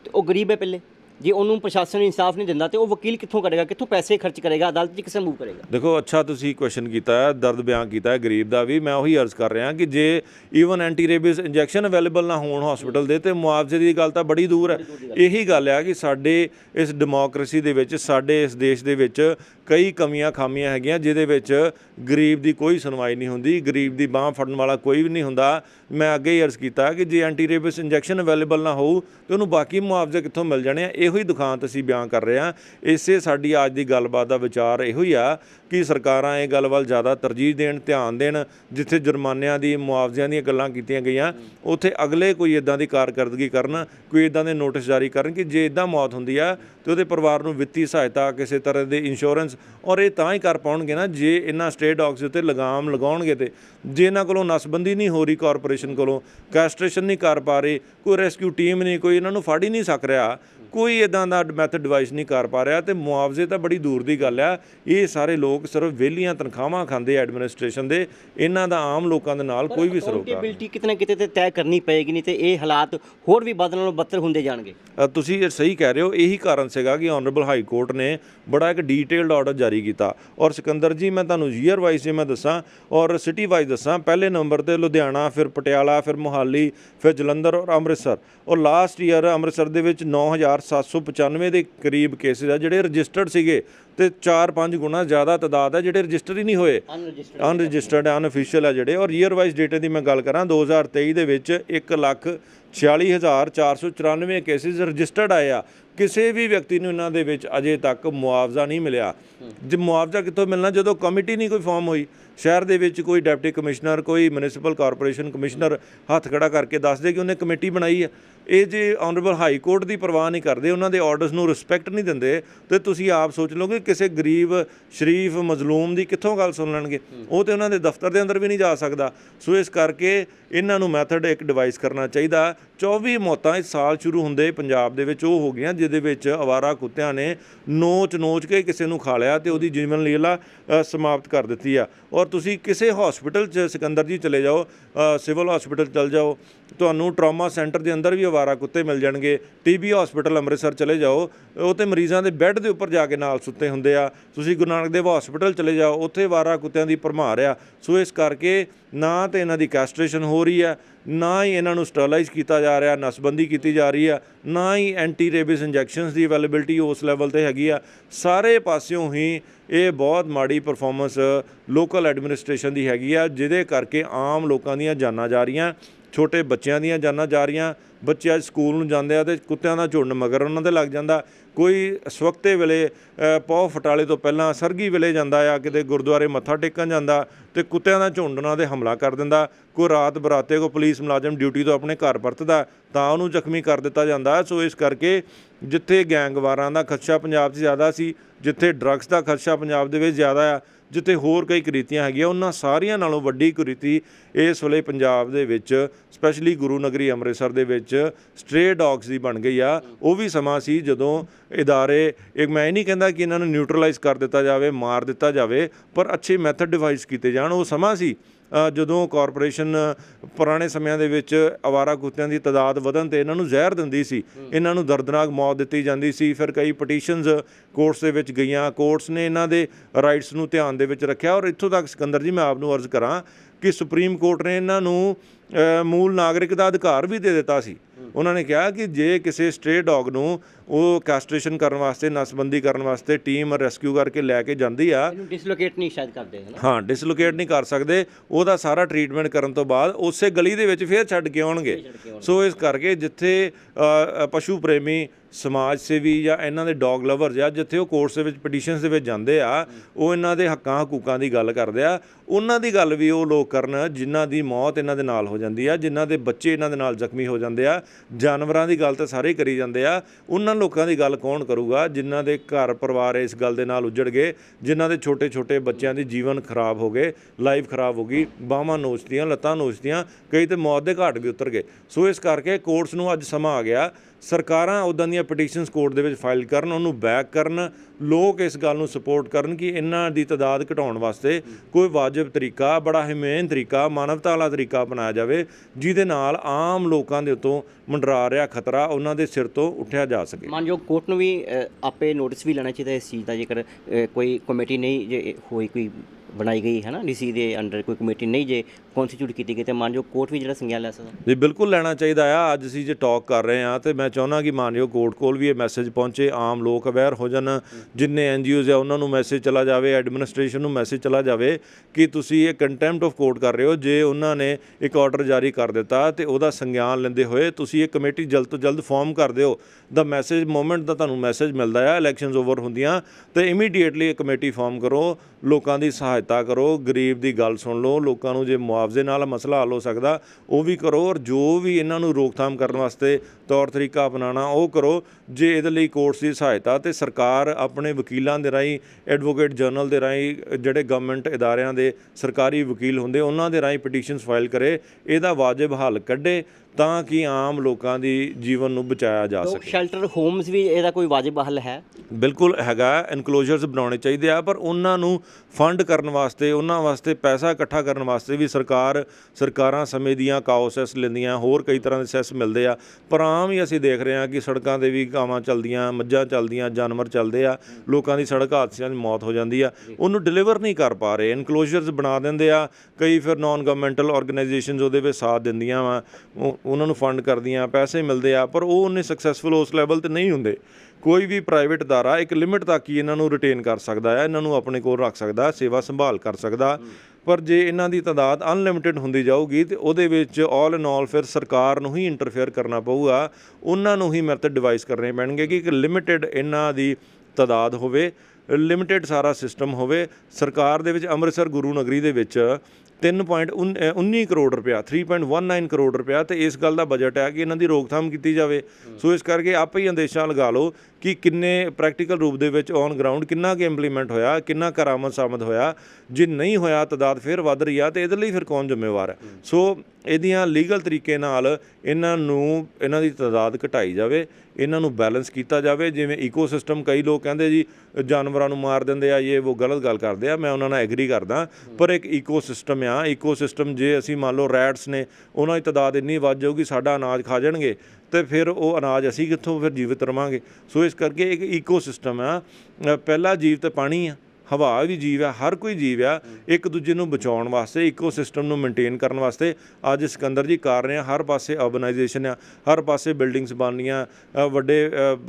ਤੇ ਉਹ ਗਰੀਬ ਹੈ ਪਹਿਲੇ? ਜੇ ਉਹਨੂੰ ਪ੍ਰਸ਼ਾਸਨ ਇਨਸਾਫ ਨਹੀਂ ਦਿੰਦਾ ਤੇ ਉਹ ਵਕੀਲ ਕਿੱਥੋਂ ਕਰੇਗਾ ਕਿੱਥੋਂ ਪੈਸੇ ਖਰਚ ਕਰੇਗਾ ਅਦਾਲਤ 'ਚ ਕਿਵੇਂ ਮੂਵ ਕਰੇਗਾ? ਦੇਖੋ ਅੱਛਾ ਤੁਸੀਂ ਕੁਐਸਚਨ ਕੀਤਾ ਹੈ ਦਰਦ ਬਿਆਨ ਕੀਤਾ ਹੈ ਗਰੀਬ ਦਾ ਵੀ ਮੈਂ ਉਹੀ ਅਰਜ਼ ਕਰ ਰਿਹਾ ਕਿ ਜੇ even anti rabies injection available ਨਾ ਹੋਣ ਹਸਪੀਟਲ ਦੇ ਤੇ ਮੁਆਵਜ਼ੇ ਦੀ ਗੱਲ ਤਾਂ ਬੜੀ ਦੂਰ ਹੈ। ਇਹੀ ਗੱਲ ਹੈ ਕਿ ਸਾਡੇ ਇਸ ਡੈਮੋਕ੍ਰੇਸੀ ਦੇ ਵਿੱਚ ਸਾਡੇ ਇਸ ਦੇਸ਼ ਦੇ ਵਿੱਚ ਕਈ ਕਮੀਆਂ ਖਾਮੀਆਂ ਹੈਗੀਆਂ, ਜਿਹਦੇ ਵਿੱਚ ਗਰੀਬ ਦੀ ਕੋਈ ਸੁਣਵਾਈ ਨਹੀਂ ਹੁੰਦੀ, ਗਰੀਬ ਦੀ ਬਾਹ ਫੜਨ ਵਾਲਾ ਕੋਈ ਵੀ ਨਹੀਂ ਹੁੰਦਾ। ਮੈਂ ਅੱਗੇ ਹੀ ਅਰਜ਼ ਕੀਤਾ ਕਿ ਜੇ ਐਂਟੀ ਰੇਬਿਸ ਇੰਜੈਕਸ਼ਨ ਅਵੇਲੇਬਲ ਨਾ ਹੋਊ, ਤੇ ਉਹਨੂੰ ਬਾਕੀ ਮੁਆਵਜ਼ੇ ਕਿੱਥੋਂ ਮਿਲ ਜਾਣੇ ਆ? ਇਹੋ ਹੀ ਦੁਖਾਂਤ ਅਸੀਂ ਬਿਆਨ ਕਰ ਰਹੇ ਹਾਂ। ਇਸੇ ਸਾਡੀ ਅੱਜ ਦੀ ਗੱਲਬਾਤ ਦਾ ਵਿਚਾਰ ਇਹੋ ਹੀ ਆ ਕਿ ਸਰਕਾਰਾਂ ਇਹ ਗੱਲ ਵੱਲ ਜ਼ਿਆਦਾ ਤਰਜੀਹ ਦੇਣ, ਧਿਆਨ ਦੇਣ, ਜਿੱਥੇ ਜੁਰਮਾਨਿਆਂ ਦੀ, ਮੁਆਵਜ਼ਿਆਂ ਦੀਆਂ ਗੱਲਾਂ ਕੀਤੀਆਂ ਗਈਆਂ, ਉੱਥੇ ਅਗਲੇ ਕੋਈ ਇਦਾਂ ਦੀ ਕਾਰਗਰਦਗੀ ਕਰਨ, ਕੋਈ ਇਦਾਂ ਦੇ ਨੋਟਿਸ ਜਾਰੀ ਕਰਨ ਕਿ ਜੇ ਇਦਾਂ ਮੌਤ ਹੁੰਦੀ ਆ ਤੇ ਉਹਦੇ ਪਰਿਵਾਰ ਨੂੰ ਵਿੱਤੀ ਸਹਾਇਤਾ, ਕਿਸੇ ਤਰ੍ਹਾਂ ਦੇ ਇੰਸ਼ੋਰੈਂਸ ਔਰ ਇਹ ਤਾਂ ਹੀ ਕਰ ਪਾਉਣਗੇ ਨਾ, ਜੇ ਇਹਨਾਂ ਸਟੇ ਡੌਗਸ ਉੱਤੇ ਲਗਾਮ ਲਗਾਉਣਗੇ ਤੇ, ਜੇ ਇਹਨਾਂ ਕੋਲੋਂ ਨਸਬੰਦੀ ਨਹੀਂ ਹੋ ਰਹੀ ਕਾਰਪੋਰੇਸ਼ਨ ਕੋਲੋਂ ਕੈਸਟ੍ਰੇਸ਼ਨ ਨਹੀਂ ਕਰ ਪਾ ਰਹੀ, ਕੋਈ ਰੈਸਕਿਊ ਟੀਮ ਨਹੀਂ, ਕੋਈ ਇਹਨਾਂ ਨੂੰ ਫੜ ਹੀ ਨਹੀਂ ਸਕ ਰਿਹਾ ਕੋਈ ਇਦਾਂ ਦਾ ਮੈਥਡ ਡਿਵਾਈਸ ਨਹੀਂ ਕਰ ਪਾ ਰਿਹਾ ਤੇ ਮੁਆਵਜ਼ੇ ਤਾਂ ਬੜੀ ਦੂਰ ਦੀ ਗੱਲ ਆ। ਇਹ ਸਾਰੇ ਲੋਕ ਸਿਰਫ ਵਿਹਲੀਆਂ ਤਨਖਾਹਾਂ ਖਾਂਦੇ ਐਡਮਿਨਿਸਟ੍ਰੇਸ਼ਨ ਦੇ। ਇਹਨਾਂ ਦਾ ਆਮ ਲੋਕਾਂ ਦੇ ਨਾਲ ਕੋਈ ਵੀ ਸਰੋਕਾਰ ਨਹੀਂ। ਅਕਾਊਂਟੇਬਿਲਟੀ ਕਿਤੇ ਨਾ ਕਿਤੇ ਤੇ ਤੈਅ ਕਰਨੀ ਪਏਗੀ ਨਹੀਂ ਤੇ ਇਹ ਹਾਲਾਤ ਹੋਰ ਵੀ ਬਦਲਣ ਨਾਲੋਂ ਬੱਤਰ ਹੁੰਦੇ ਜਾਣਗੇ। ਤੁਸੀਂ ਇਹ ਸਹੀ ਕਹਿ ਰਹੇ ਹੋ ਇਹੀ ਕਾਰਨ ਸੀਗਾ ਕਿ ਆਨਰੇਬਲ ਹਾਈ ਕੋਰਟ ਨੇ ਬੜਾ ਇੱਕ ਡੀਟੇਲਡ ਆਰਡਰ ਜਾਰੀ ਕੀਤਾ। ਔਰ ਸਿਕੰਦਰ ਜੀ ਮੈਂ ਤੁਹਾਨੂੰ ਈਅਰ ਵਾਈਜ਼ ਜੇ ਮੈਂ ਦੱਸਾਂ ਔਰ ਸਿਟੀ ਵਾਈਜ਼ ਦੱਸਾਂ ਪਹਿਲੇ ਨੰਬਰ ਤੇ ਲੁਧਿਆਣਾ ਫਿਰ ਪਟਿਆਲਾ ਫਿਰ ਮੁਹਾਲੀ ਫਿਰ ਜਲੰਧਰ ਔਰ ਅੰਮ੍ਰਿਤਸਰ। ਔਰ ਲਾਸਟ ਈਅਰ ਅੰਮ੍ਰਿਤਸਰ ਦੇ ਵਿੱਚ 9795 ਦੇ ਕਰੀਬ ਕੇਸਿਸ ਆ ਜਿਹੜੇ ਰਜਿਸਟਰਡ ਸੀਗੇ। ਤੇ 4-5 ਗੁਣਾ ਜ਼ਿਆਦਾ ਤਾਦਾਦ ਹੈ ਜਿਹੜੇ ਰਜਿਸਟਰ ਹੀ ਨਹੀਂ ਹੋਏ। ਅਨਰਜਿਸਟਰਡ ਅਨਰਜਿਸਟਰਡ ਅਨਅਫੀਸ਼ੀਅਲ ਆ ਜਿਹੜੇ। ਔਰ ਈਅਰ ਵਾਈਜ਼ ਡੇਟਾ ਦੀ ਮੈਂ ਗੱਲ ਕਰਾਂ 2023 ਦੇ ਵਿੱਚ 1 ਲੱਖ 46494 ਕੇਸਿਸ ਰਜਿਸਟਰਡ ਆਏ ਆ। ਕਿਸੇ ਵੀ ਵਿਅਕਤੀ ਨੂੰ ਇਹਨਾਂ ਦੇ ਵਿੱਚ ਅਜੇ ਤੱਕ ਮੁਆਵਜ਼ਾ ਨਹੀਂ ਮਿਲਿਆ। ਜੇ ਮੁਆਵਜ਼ਾ ਕਿੱਥੋਂ ਮਿਲਣਾ? ਜਦੋਂ ਕਮੇਟੀ ਨਹੀਂ ਕੋਈ ਫਾਰਮ ਹੋਈ ਸ਼ਹਿਰ ਦੇ ਵਿੱਚ ਕੋਈ ਡਿਪਟੀ ਕਮਿਸ਼ਨਰ ਕੋਈ ਮਿਊਨਿਸਪਲ ਕਾਰਪੋਰੇਸ਼ਨ ਕਮਿਸ਼ਨਰ ਹੱਥ ਖੜਾ ਕਰਕੇ ਦੱਸਦੇ ਕਿ ਉਹਨੇ ਕਮੇਟੀ ਬਣਾਈ ਹੈ ਇਹ ਜੇ ਆਨਰੇਬਲ ਹਾਈ ਕੋਰਟ ਦੀ ਪਰਵਾਹ ਨਹੀਂ ਕਰਦੇ ਉਹਨਾਂ ਦੇ ਆਰਡਰਸ ਨੂੰ ਰਿਸਪੈਕਟ ਨਹੀਂ ਦਿੰਦੇ ਤੇ ਤੁਸੀਂ ਆਪ ਸੋਚ ਲਓਗੇ ਕਿਸੇ ਗਰੀਬ, ਸ਼ਰੀਫ, ਮਜ਼ਲੂਮ ਦੀ ਕਿੱਥੋਂ ਗੱਲ ਸੁਣ ਲੈਣਗੇ? ਉਹ ਤੇ ਉਹਨਾਂ ਦੇ ਦਫ਼ਤਰ ਦੇ ਅੰਦਰ ਵੀ ਨਹੀਂ ਜਾ ਸਕਦਾ। ਸੋ ਇਸ ਕਰਕੇ ਇਹਨਾਂ ਨੂੰ ਮੈਥਡ ਇੱਕ ਡਿਵਾਈਸ ਕਰਨਾ ਚਾਹੀਦਾ। 24 ਮੌਤਾਂ ਇਸ ਸਾਲ ਸ਼ੁਰੂ ਹੁੰਦੇ ਪੰਜਾਬ ਦੇ ਵਿੱਚ ਉਹ ਹੋ ਗਈਆਂ, ਜਿਹਦੇ ਵਿੱਚ ਅਵਾਰਾ ਕੁੱਤਿਆਂ ਨੇ ਨੋਚ ਨੋਚ ਕੇ ਕਿਸੇ ਨੂੰ ਖਾ ਲਿਆ ਤੇ ਉਹਦੀ ਜੀਵਨ ਲੀਲਾ ਸਮਾਪਤ ਕਰ ਦਿੱਤੀ ਆ। ਔਰ ਤੁਸੀਂ ਕਿਸੇ ਹਸਪੀਟਲ 'ਚ ਸਿਕੰਦਰ ਜੀ ਚਲੇ ਜਾਓ ਸਿਵਲ ਹਸਪੀਟਲ ਚਲ ਜਾਓ ਤੁਹਾਨੂੰ ਟਰਾਮਾ ਸੈਂਟਰ ਦੇ ਅੰਦਰ ਵੀ ਅਵਾਰਾ ਕੁੱਤੇ ਮਿਲ ਜਾਣਗੇ। ਟੀਬੀ ਹਸਪੀਟਲ ਅੰਮ੍ਰਿਤਸਰ ਚਲੇ ਜਾਓ। ਉਹ ਤੇ ਮਰੀਜ਼ਾਂ ਦੇ ਬੈੱਡ ਦੇ ਉੱਪਰ ਜਾ ਕੇ ਨਾਲ ਸੁੱਤੇ ਹੁੰਦੇ ਆ। ਤੁਸੀਂ ਗੁਰੂ ਨਾਨਕ ਦੇਵ ਹਸਪੀਟਲ ਚਲੇ ਜਾਓ। ਉੱਥੇ ਅਵਾਰਾ ਕੁੱਤਿਆਂ ਦੀ ਭਰਮਾਰ ਆ। ਸੋ ਇਸ ਕਰਕੇ ਨਾ ਤੇ ਇਹਨਾਂ ਦੀ ਕੈਸਟ੍ਰੇਸ਼ਨ ਹੋ ਰਹੀ ਆ, ਨਾ ਹੀ ਇਹਨਾਂ ਨੂੰ ਸਟਰਲਾਈਜ਼ ਕੀਤਾ ਜਾ ਰਿਹਾ, ਨਸਬੰਦੀ ਕੀਤੀ ਜਾ ਰਹੀ ਆ, ਨਾ ਹੀ ਐਂਟੀ ਰੇਬਿਸ ਇੰਜੈਕਸ਼ਨਸ ਦੀ ਅਵੇਲੇਬਿਲਟੀ ਉਸ ਲੈਵਲ ਤੇ ਹੈਗੀ ਆ। ਸਾਰੇ ਪਾਸਿਓਂ ਹੀ ਇਹ ਬਹੁਤ ਮਾੜੀ ਪਰਫਾਰਮੈਂਸ ਲੋਕਲ ਐਡਮਿਨਿਸਟ੍ਰੇਸ਼ਨ ਦੀ ਹੈਗੀ ਆ, ਜਿਹਦੇ ਕਰਕੇ ਆਮ ਲੋਕਾਂ ਦੀਆਂ ਜਾਨਾਂ ਜਾ ਰਹੀਆਂ। ਛੋਟੇ ਬੱਚਿਆਂ ਦੀਆਂ ਜਾਨਾਂ ਜਾ ਰਹੀਆਂ, ਬੱਚੇ ਅੱਜ ਸਕੂਲ ਨੂੰ ਜਾਂਦੇ ਆ ਤੇ ਕੁੱਤਿਆਂ ਦਾ ਝੁੰਡ ਮਗਰ ਉਹਨਾਂ ਦੇ ਲੱਗ ਜਾਂਦਾ। ਕੋਈ ਸਵਕਤੇ ਵੇਲੇ ਪੌ ਫਟਾਲੇ ਤੋਂ ਪਹਿਲਾਂ ਸਰਗੀ ਵੇਲੇ ਜਾਂਦਾ ਆ, ਕਿਤੇ ਗੁਰਦੁਆਰੇ ਮੱਥਾ ਟੇਕਣ ਜਾਂਦਾ ਤੇ ਕੁੱਤਿਆਂ ਦਾ ਝੁੰਡ ਉਹਨਾਂ ਦੇ ਹਮਲਾ ਕਰ ਦਿੰਦਾ। ਕੋਈ ਰਾਤ ਬਰਾਤੇ ਕੋ ਪੁਲਿਸ ਮੁਲਾਜ਼ਮ ਡਿਊਟੀ ਤੋਂ ਆਪਣੇ ਘਰ ਪਰਤਦਾ, ਤਾਂ ਉਹਨੂੰ ਜ਼ਖਮੀ ਕਰ ਦਿੱਤਾ ਜਾਂਦਾ। ਸੋ ਇਸ ਕਰਕੇ ਜਿੱਥੇ ਗੈਂਗਵਾਰਾਂ ਦਾ ਖਦਸ਼ਾ ਪੰਜਾਬ 'ਚ ਜ਼ਿਆਦਾ ਸੀ, ਜਿੱਥੇ ਡਰੱਗਸ ਦਾ ਖਦਸ਼ਾ ਪੰਜਾਬ ਦੇ ਵਿੱਚ ਜ਼ਿਆਦਾ ਆ ਜਿੱਥੇ ਹੋਰ ਕਈ ਕੁਰੀਤੀਆਂ ਹੈਗੀਆਂ, ਉਹਨਾਂ ਸਾਰੀਆਂ ਨਾਲੋਂ ਵੱਡੀ ਕੁਰੀਤੀ ਇਸ ਵੇਲੇ ਪੰਜਾਬ ਦੇ ਵਿੱਚ ਸਪੈਸ਼ਲੀ ਗੁਰੂ ਨਗਰੀ ਅੰਮ੍ਰਿਤਸਰ ਦੇ ਵਿੱਚ ਸਟ੍ਰੇ ਡੌਗਸ ਦੀ ਬਣ ਗਈ ਆ। ਉਹ ਵੀ ਸਮਾਂ ਸੀ ਜਦੋਂ ਇਦਾਰੇ, ਇੱਕ ਮੈਂ ਇਹ ਨਹੀਂ ਕਹਿੰਦਾ ਕਿ ਇਹਨਾਂ ਨੂੰ ਨਿਊਟਰਲਾਈਜ਼ ਕਰ ਦਿੱਤਾ ਜਾਵੇ, ਮਾਰ ਦਿੱਤਾ ਜਾਵੇ, ਪਰ ਅੱਛੇ ਮੈਥਡ ਡਿਵਾਈਸ ਕੀਤੇ ਜਾਣ, ਉਹ ਸਮਾਂ ਸੀ। ਜਦੋਂ ਕਾਰਪੋਰੇਸ਼ਨ ਪੁਰਾਣੇ ਸਮਿਆਂ ਦੇ ਵਿੱਚ ਅਵਾਰਾ ਕੁੱਤਿਆਂ ਦੀ ਤਾਦਾਦ ਵਧਣ ਤੇ ਇਹਨਾਂ ਨੂੰ ਜ਼ਹਿਰ ਦਿੰਦੀ ਸੀ, ਇਹਨਾਂ ਨੂੰ ਦਰਦਨਾਕ ਮੌਤ ਦਿੱਤੀ ਜਾਂਦੀ ਸੀ, ਫਿਰ ਕਈ ਪਟੀਸ਼ਨਸ ਕੋਰਟਸ ਦੇ ਵਿੱਚ ਗਈਆਂ ਕੋਰਟਸ ਨੇ ਇਹਨਾਂ ਦੇ ਰਾਈਟਸ ਨੂੰ ਧਿਆਨ ਦੇ ਵਿੱਚ ਰੱਖਿਆ ਔਰ ਇੱਥੋਂ ਤੱਕ ਸਿਕੰਦਰ ਜੀ ਮੈਂ ਆਪ ਨੂੰ ਅਰਜ਼ ਕਰਾਂ ਕਿ ਸੁਪਰੀਮ ਕੋਰਟ ਨੇ ਇਹਨਾਂ ਨੂੰ ਮੂਲ ਨਾਗਰਿਕ ਦਾ ਅਧਿਕਾਰ ਵੀ ਦੇ ਦਿੱਤਾ ਸੀ। ਉਹਨਾਂ ਨੇ ਕਿਹਾ ਕਿ ਜੇ ਕਿਸੇ ਸਟ੍ਰੇ ਡੌਗ ਨੂੰ ਉਹ ਕੈਸਟ੍ਰੇਸ਼ਨ ਕਰਨ ਵਾਸਤੇ ਨਸਬੰਦੀ ਕਰਨ ਵਾਸਤੇ ਟੀਮ ਰੈਸਕਿਊ ਕਰਕੇ ਲੈ ਕੇ ਜਾਂਦੀ ਆ। ਇਹਨੂੰ ਡਿਸਲੋਕੇਟ ਨਹੀਂ ਸ਼ਾਇਦ ਕਰਦੇ ਹੈ ਨਾ? ਹਾਂ ਡਿਸਲੋਕੇਟ ਨਹੀਂ ਕਰ ਸਕਦੇ। ਉਹਦਾ ਸਾਰਾ ਟ੍ਰੀਟਮੈਂਟ ਕਰਨ ਤੋਂ ਬਾਅਦ ਉਸੇ ਗਲੀ ਦੇ ਵਿੱਚ ਫੇਰ ਛੱਡ ਕੇ ਆਉਣਗੇ। ਸੋ ਇਸ ਕਰਕੇ ਜਿੱਥੇ ਪਸ਼ੂ ਪ੍ਰੇਮੀ ਸਮਾਜ ਸੇਵੀ ਜਾਂ ਇਹਨਾਂ ਦੇ ਡੌਗ ਲਵਰਸ ਆ ਜਿੱਥੇ ਉਹ ਕੋਰਟਸ ਦੇ ਵਿੱਚ ਪਟੀਸ਼ਨਸ ਦੇ ਵਿੱਚ ਜਾਂਦੇ ਆ ਉਹ ਇਹਨਾਂ ਦੇ ਹੱਕਾਂ ਹਕੂਕਾਂ ਦੀ ਗੱਲ ਕਰਦੇ ਆ। ਉਹਨਾਂ ਦੀ ਗੱਲ ਵੀ ਉਹ ਲੋਕ ਕਰਨ ਜਿਨ੍ਹਾਂ ਦੀ ਮੌਤ ਇਹਨਾਂ ਦੇ ਨਾਲ ਹੋ ਜਾਂਦੀ ਆ ਜਿਨ੍ਹਾਂ ਦੇ ਬੱਚੇ ਇਹਨਾਂ ਦੇ ਨਾਲ ਜ਼ਖਮੀ ਹੋ ਜਾਂਦੇ ਆ ਜਾਨਵਰਾਂ ਦੀ ਗੱਲ ਤਾਂ ਸਾਰੇ ਕਰੀ ਜਾਂਦੇ ਆ। ਉਹਨਾਂ ਲੋਕਾਂ ਦੀ ਗੱਲ ਕੌਣ ਕਰੂਗਾ? ਜਿਨ੍ਹਾਂ ਦੇ ਘਰ ਪਰਿਵਾਰ ਇਸ ਗੱਲ ਦੇ ਨਾਲ ਉੱਜੜ ਗਏ, ਜਿਨ੍ਹਾਂ ਦੇ ਛੋਟੇ ਛੋਟੇ ਬੱਚਿਆਂ ਦੀ ਜੀਵਨ ਖਰਾਬ ਹੋ ਗਏ, ਲਾਈਫ ਖਰਾਬ ਹੋ ਗਈ, ਬਾਹਾਂ ਨੋਚਦੀਆਂ ਲੱਤਾਂ ਨੋਚਦੀਆਂ ਕਈ ਤੇ ਮੌਤ ਦੇ ਘਾਟ ਵੀ ਉਤਰ ਗਏ। ਸੋ ਇਸ ਕਰਕੇ ਕੋਰਟਸ ਨੂੰ ਅੱਜ ਸਮਾਂ ਆ ਗਿਆ। ਸਰਕਾਰਾਂ ਉਦਾਂ ਦੀਆਂ ਪਟੀਸ਼ਨਸ ਕੋਰਟ ਦੇ ਵਿੱਚ ਫਾਈਲ ਕਰਨ, ਉਹਨੂੰ ਬੈਕ ਕਰਨ, ਲੋਕ ਇਸ ਗੱਲ ਨੂੰ ਸਪੋਰਟ ਕਰਨ ਕਿ ਇਹਨਾਂ ਦੀ ਤਾਦਾਦ ਘਟਾਉਣ ਵਾਸਤੇ ਕੋਈ ਵਾਜਬ ਤਰੀਕਾ, ਬੜਾ ਹਿਮੇਨ ਤਰੀਕਾ, ਮਾਨਵਤਾ ਵਾਲਾ ਤਰੀਕਾ ਅਪਣਾਇਆ ਜਾਵੇ, ਜਿਹਦੇ ਨਾਲ ਆਮ ਲੋਕਾਂ ਦੇ ਉੱਤੋਂ ਮੰਡਰਾ ਰਿਹਾ ਖਤਰਾ ਉਹਨਾਂ ਦੇ ਸਿਰ ਤੋਂ ਉੱਠਿਆ ਜਾ ਸਕੇ। ਮਾਨਯੋਗ ਕੋਰਟ ਨੂੰ ਵੀ ਆਪੇ ਨੋਟਿਸ ਵੀ ਲੈਣਾ ਚਾਹੀਦਾ ਇਸ ਚੀਜ਼ ਦਾ ਜੇਕਰ ਕੋਈ ਕਮੇਟੀ ਨਹੀਂ ਜੇ, ਹੋਈ ਕੋਈ ਬਣਾਈ ਗਈ ਹੈ ਨਾ ਡੀਸੀ ਦੇ ਅੰਡਰ ਕੋਈ ਕਮੇਟੀ ਨਹੀਂ ਜੇ ਕਨਸਟੀਟਿਊਟ ਕੀਤੀ ਗਈ, ਤੇ ਮਾਨਯੋਗ ਕੋਰਟ ਵੀ ਜਿਹੜਾ ਸੰਗਿਆਨ ਲੈ ਸਕਦਾ ਜੀ ਬਿਲਕੁਲ ਲੈਣਾ ਚਾਹੀਦਾ ਆ। ਅੱਜ ਅਸੀਂ ਜੇ ਟਾਕ ਕਰ ਰਹੇ ਆ, ਤੇ ਮੈਂ ਚਾਹੁੰਦਾ ਕਿ ਮਾਨਯੋਗ ਕੋਰਟ ਕੋਲ ਵੀ ਇਹ ਮੈਸੇਜ ਪਹੁੰਚੇ, ਆਮ ਲੋਕ ਅਵੇਅਰ ਹੋ ਜਾਣ, ਜਿੰਨੇ ਐਨਜੀਓਜ਼ ਆ, ਉਹਨਾਂ ਨੂੰ ਮੈਸੇਜ ਚਲਾ ਜਾਵੇ ਐਡਮਿਨਿਸਟ੍ਰੇਸ਼ਨ ਨੂੰ ਮੈਸੇਜ ਚਲਾ ਜਾਵੇ ਕਿ ਤੁਸੀਂ ਇਹ ਕੰਟੈਂਪਟ ਆਫ ਕੋਰਟ ਕਰ ਰਹੇ ਹੋ, ਜੇ ਉਹਨਾਂ ਨੇ ਇੱਕ ਆਰਡਰ ਜਾਰੀ ਕਰ ਦਿੱਤਾ ਤੇ ਉਹਦਾ ਸੰਗਿਆਨ ਲੈਂਦੇ ਹੋਏ ਤੁਸੀਂ ਇਹ ਕਮੇਟੀ ਜਲਦ ਤੋਂ ਜਲਦ ਫਾਰਮ ਕਰ ਦਿਓ। ਦਾ ਮੈਸੇਜ ਮੂਮੈਂਟ ਦਾ ਤੁਹਾਨੂੰ ਮੈਸੇਜ ਮਿਲਦਾ ਆ ਇਲੈਕਸ਼ਨਸ ਓਵਰ ਹੁੰਦੀਆਂ, ਤੇ ਇਮੀਡੀਏਟਲੀ ਇਹ ਕਮੇਟੀ ਫਾਰਮ ਕਰੋ, ਲੋਕਾਂ ਦੀ ਸਹਾਇਤਾ ਕਰੋ, ਗਰੀਬ ਦੀ ਗੱਲ ਸੁਣ ਲਓ, ਲੋਕਾਂ ਨੂੰ ਜੇ ਮੁਆਵਜ਼ੇ ਨਾਲ ਮਸਲਾ ਹੱਲ ਹੋ ਸਕਦਾ, ਉਹ ਵੀ ਕਰੋ ਔਰ ਜੋ ਵੀ ਇਹਨਾਂ ਨੂੰ ਰੋਕਥਾਮ ਕਰਨ ਵਾਸਤੇ ਤੌਰ ਤਰੀਕਾ ਅਪਣਾਉਣਾ, ਉਹ ਕਰੋ। ਜੇ ਇਹਦੇ ਲਈ ਕੋਰਟਸ ਦੀ ਸਹਾਇਤਾ ਤੇ ਸਰਕਾਰ ਆਪਣੇ ਵਕੀਲਾਂ ਦੇ ਰਾਹੀਂ ਐਡਵੋਕੇਟ ਜਨਰਲ ਦੇ ਰਾਹੀਂ, ਜਿਹੜੇ ਗਵਰਨਮੈਂਟ ਇਦਾਰਿਆਂ ਦੇ ਸਰਕਾਰੀ ਵਕੀਲ ਹੁੰਦੇ, ਉਹਨਾਂ ਦੇ ਰਾਹੀਂ ਪਟੀਸ਼ਨਸ ਫਾਈਲ ਕਰੇ, ਇਹਦਾ ਵਾਜਬ ਹੱਲ ਕੱਢੇ। ਤਾਂ ਕਿ ਆਮ ਲੋਕਾਂ ਦੀ ਜੀਵਨ ਨੂੰ ਬਚਾਇਆ ਜਾ ਸਕੇ। ਸ਼ੈਲਟਰ ਹੋਮਸ ਵੀ ਇਹਦਾ ਕੋਈ ਵਾਜਬ ਹੱਲ ਹੈ? ਬਿਲਕੁਲ ਹੈਗਾ ਇਨਕਲੋਜ਼ਰਸ ਬਣਾਉਣੇ ਚਾਹੀਦੇ ਆ ਪਰ ਉਹਨਾਂ ਨੂੰ ਫੰਡ ਕਰਨ ਵਾਸਤੇ ਉਹਨਾਂ ਵਾਸਤੇ ਪੈਸਾ ਇਕੱਠਾ ਕਰਨ ਵਾਸਤੇ ਵੀ ਸਰਕਾਰ ਸਰਕਾਰਾਂ ਸਮੇਂ ਦੀਆਂ ਕਾਉਸੈਸ ਲੈਂਦੀਆਂ ਹੋਰ ਕਈ ਤਰ੍ਹਾਂ ਦੇ ਸੈਸ ਮਿਲਦੇ ਆ। ਪਰ ਆਮ ਹੀ ਅਸੀਂ ਦੇਖ ਰਹੇ ਹਾਂ ਕਿ ਸੜਕਾਂ ਤੇ ਵੀ ਗਾਵਾਂ ਚੱਲਦੀਆਂ ਮੱਝਾਂ ਚੱਲਦੀਆਂ ਜਾਨਵਰ ਚੱਲਦੇ ਆ ਲੋਕਾਂ ਦੀ ਸੜਕ ਹਾਦਸਿਆਂ 'ਚ ਮੌਤ ਹੋ ਜਾਂਦੀ ਆ। ਉਹਨੂੰ ਡਿਲੀਵਰ ਨਹੀਂ ਕਰ ਪਾ ਰਹੇ ਇਨਕਲੋਜ਼ਰਸ ਬਣਾ ਦਿੰਦੇ ਆ ਕਈ ਫਿਰ ਨਾਨ ਗਵਰਨਮੈਂਟਲ ਆਰਗੇਨਾਈਜੇਸ਼ਨਸ ਉਹਦੇ ਵਿੱਚ ਸਾਥ ਦਿੰਦੀਆਂ ਵਾ ਉਹਨਾਂ ਨੂੰ ਫੰਡ ਕਰਦੀਆਂ, ਪੈਸੇ ਮਿਲਦੇ ਆ, ਪਰ ਉਹ ਉਹਨੇ ਸਕਸੈਸਫੁਲ ਉਸ ਲੈਵਲ ਤੇ ਨਹੀਂ ਹੁੰਦੇ। ਕੋਈ ਵੀ ਪ੍ਰਾਈਵੇਟ ਅਦਾਰਾ ਇੱਕ ਲਿਮਿਟ ਤੱਕ ਹੀ ਇਹਨਾਂ ਨੂੰ ਰਿਟੇਨ ਕਰ ਸਕਦਾ ਹੈ, ਇਹਨਾਂ ਨੂੰ ਆਪਣੇ ਕੋਲ ਰੱਖ ਸਕਦਾ ਸੇਵਾ ਸੰਭਾਲ ਕਰ ਸਕਦਾ ਪਰ ਜੇ ਇਹਨਾਂ ਦੀ ਤਾਦਾਦ ਅਨਲਿਮਿਟਿਡ ਹੁੰਦੀ ਜਾਊਗੀ, ਤੇ ਉਹਦੇ ਵਿੱਚ ਆਲ ਇਨ ਆਲ ਫਿਰ ਸਰਕਾਰ ਨੂੰ ਹੀ ਇੰਟਰਫੇਅਰ ਕਰਨਾ ਪਊਗਾ। ਉਹਨਾਂ ਨੂੰ ਹੀ ਮੈਥਡ ਡਿਵਾਈਸ ਕਰਨੇ ਪੈਣਗੇ ਕਿ ਇੱਕ ਲਿਮਿਟਿਡ ਇਹਨਾਂ ਦੀ ਤਾਦਾਦ ਹੋਵੇ ਲਿਮਿਟਿਡ ਸਾਰਾ ਸਿਸਟਮ ਹੋਵੇ। ਸਰਕਾਰ ਦੇ ਵਿੱਚ, ਅੰਮ੍ਰਿਤਸਰ ਗੁਰੂ ਨਗਰੀ ਦੇ ਵਿੱਚ 3.19 ਕਰੋੜ ਰੁਪਇਆ 3.19 ਕਰੋੜ ਰੁਪਇਆ ਤੇ ਇਸ ਗੱਲ ਦਾ ਬਜਟ ਹੈ ਕਿ ਇਹਨਾਂ ਦੀ ਰੋਕਥਾਮ ਕੀਤੀ ਜਾਵੇ। ਸੋ ਇਸ ਕਰਕੇ ਆਪੇ ਹੀ ਅੰਦੇਸ਼ਾਂ ਲਗਾ ਲਓ ਕਿ ਕਿੰਨੇ ਪ੍ਰੈਕਟੀਕਲ ਰੂਪ ਦੇ ਵਿੱਚ ਔਨ ਗਰਾਊਂਡ ਕਿੰਨਾ ਕਿ ਇੰਪਲੀਮੈਂਟ ਹੋਇਆ ਕਿੰਨਾ ਕਰਾਮਤ ਸਾਮਦ ਹੋਇਆ। ਜੇ ਨਹੀਂ ਹੋਇਆ ਤਦਾਦ ਫਿਰ ਵੱਧ ਰਹੀ ਆ ਤੇ ਇਹਦੇ ਲਈ ਫਿਰ ਕੌਣ ਜ਼ਿੰਮੇਵਾਰ ਹੈ? ਸੋ ਇਹਦੀਆਂ ਲੀਗਲ ਤਰੀਕੇ ਨਾਲ ਇਹਨਾਂ ਨੂੰ ਇਹਨਾਂ ਦੀ ਤਾਦਾਦ ਘਟਾਈ ਜਾਵੇ। ਇਹਨਾਂ ਨੂੰ ਬੈਲੈਂਸ ਕੀਤਾ ਜਾਵੇ ਜਿਵੇਂ ਈਕੋਸਿਸਟਮ ਕਈ ਲੋਕ ਕਹਿੰਦੇ ਜੀ ਜਾਨਵਰਾਂ ਨੂੰ ਮਾਰ ਦਿੰਦੇ ਆ ਇਹ ਉਹ ਗਲਤ ਗੱਲ ਕਰਦੇ ਆ ਮੈਂ ਉਹਨਾਂ ਨਾਲ ਐਗਰੀ ਕਰਦਾ। ਪਰ ਇੱਕ ਈਕੋਸਿਸਟਮ ਆ ਈਕੋਸਿਸਟਮ ਜੇ ਅਸੀਂ ਮੰਨ ਲਓ ਰੈਟਸ ਨੇ ਉਹਨਾਂ ਦੀ ਤਾਦਾਦ ਇੰਨੀ ਵੱਧ ਜਾਊਗੀ ਸਾਡਾ ਅਨਾਜ ਖਾ ਜਾਣਗੇ ਤੇ ਫਿਰ ਉਹ ਅਨਾਜ ਅਸੀਂ ਕਿੱਥੋਂ ਫਿਰ ਜੀਵਿਤ ਰਵਾਂਗੇ? ਸੋ ਇਸ ਕਰਕੇ ਇੱਕ ਈਕੋਸਿਸਟਮ ਆ ਅ, ਪਹਿਲਾ ਜੀਵ ਤੇ ਪਾਣੀ ਆ। ਹਵਾ ਵੀ ਜੀਵ ਆ, ਹਰ ਕੋਈ ਜੀਵ ਆ, ਇੱਕ ਦੂਜੇ ਨੂੰ ਬਚਾਉਣ ਵਾਸਤੇ ਇਕੋਸਿਸਟਮ ਨੂੰ ਮੇਨਟੇਨ ਕਰਨ ਵਾਸਤੇ। ਅੱਜ ਸਿਕੰਦਰ ਜੀ ਕਰ ਰਹੇ ਆ, ਹਰ ਪਾਸੇ ਅਰਬਨਾਈਜੇਸ਼ਨ ਆ, ਹਰ ਪਾਸੇ ਬਿਲਡਿੰਗਸ ਬਣ ਰਹੀਆਂ ਵੱਡੇ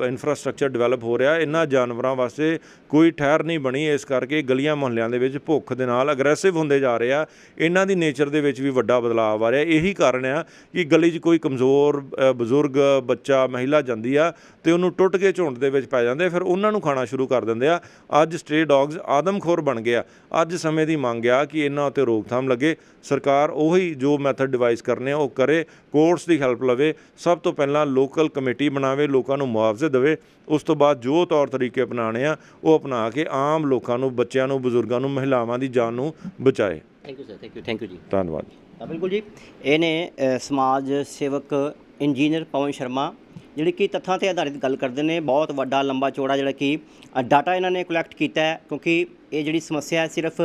ਇਨਫਰਾਸਟ੍ਰਕਚਰ ਡਿਵੈਲਪ ਹੋ ਰਿਹਾ। ਇਹਨਾਂ ਜਾਨਵਰਾਂ ਵਾਸਤੇ ਕੋਈ ਠਹਿਰ ਨਹੀਂ ਬਣੀ, ਇਸ ਕਰਕੇ ਗਲੀਆਂ ਮੁਹੱਲਿਆਂ ਦੇ ਵਿੱਚ ਭੁੱਖ ਦੇ ਨਾਲ ਅਗਰੈਸਿਵ ਹੁੰਦੇ ਜਾ ਰਹੇ ਆ। ਇਹਨਾਂ ਦੀ ਨੇਚਰ ਦੇ ਵਿੱਚ ਵੀ ਵੱਡਾ ਬਦਲਾਅ ਆ ਰਿਹਾ। ਇਹੀ ਕਾਰਨ ਆ ਕਿ ਗਲੀ 'ਚ ਕੋਈ ਕਮਜ਼ੋਰ ਬਜ਼ੁਰਗ, ਬੱਚਾ, ਮਹਿਲਾ ਜਾਂਦੀ ਆ ਤੇ ਉਹਨੂੰ ਟੁੱਟ ਕੇ ਝੁੰਡ ਦੇ ਵਿੱਚ ਪੈ ਜਾਂਦੇ ਫਿਰ ਉਹਨਾਂ ਨੂੰ ਖਾਣਾ ਸ਼ੁਰੂ ਕਰ ਦਿੰਦੇ ਆ। ਅੱਜ ਸਟੇ ਡੌਗਸ ਆਦਮਖੋਰ ਬਣ ਗਿਆ। ਅੱਜ ਸਮੇਂ ਦੀ ਮੰਗ ਆ ਕਿ ਇਹਨਾਂ ਉੱਤੇ ਰੋਕਥਾਮ ਲੱਗੇ। ਸਰਕਾਰ ਉਹੀ ਜੋ ਮੈਥਡ ਡਿਵਾਈਸ ਕਰਨੇ ਆ ਉਹ ਕਰੇ ਕੋਰਟਸ ਦੀ ਹੈਲਪ ਲਵੇ ਸਭ ਤੋਂ ਪਹਿਲਾਂ ਲੋਕਲ ਕਮੇਟੀ ਬਣਾਵੇ ਲੋਕਾਂ ਨੂੰ ਮੁਆਵਜ਼ੇ ਦੇਵੇ ਉਸ ਤੋਂ ਬਾਅਦ ਜੋ ਤੌਰ ਤਰੀਕੇ ਅਪਣਾਣੇ ਆ ਉਹ ਅਪਣਾ ਕੇ ਆਮ ਲੋਕਾਂ ਨੂੰ ਬੱਚਿਆਂ ਨੂੰ ਬਜ਼ੁਰਗਾਂ ਨੂੰ ਮਹਿਲਾਵਾਂ ਦੀ ਜਾਨ ਨੂੰ ਬਚਾਏ। Thank you sir thank you thank you ji. ਧੰਨਵਾਦ। ਤਾਂ ਬਿਲਕੁਲ ਜੀ। ਇਹ ਨੇ ਅ, ਸਮਾਜ ਸੇਵਕ ਇੰਜੀਨੀਅਰ ਪਵਨ ਸ਼ਰਮਾ ਜਿਹੜੀ ਕਿ ਤੱਥਾਂ ਤੇ ਆਧਾਰਿਤ ਗੱਲ ਕਰਦੇ ਨੇ, ਬਹੁਤ ਵੱਡਾ ਲੰਬਾ ਚੌੜਾ ਜਿਹੜਾ ਕਿ ਡਾਟਾ ਇਹਨਾਂ ਨੇ ਕਲੈਕਟ ਕੀਤਾ ਹੈ, ਕਿਉਂਕਿ ਇਹ ਜਿਹੜੀ ਸਮੱਸਿਆ ਹੈ ਸਿਰਫ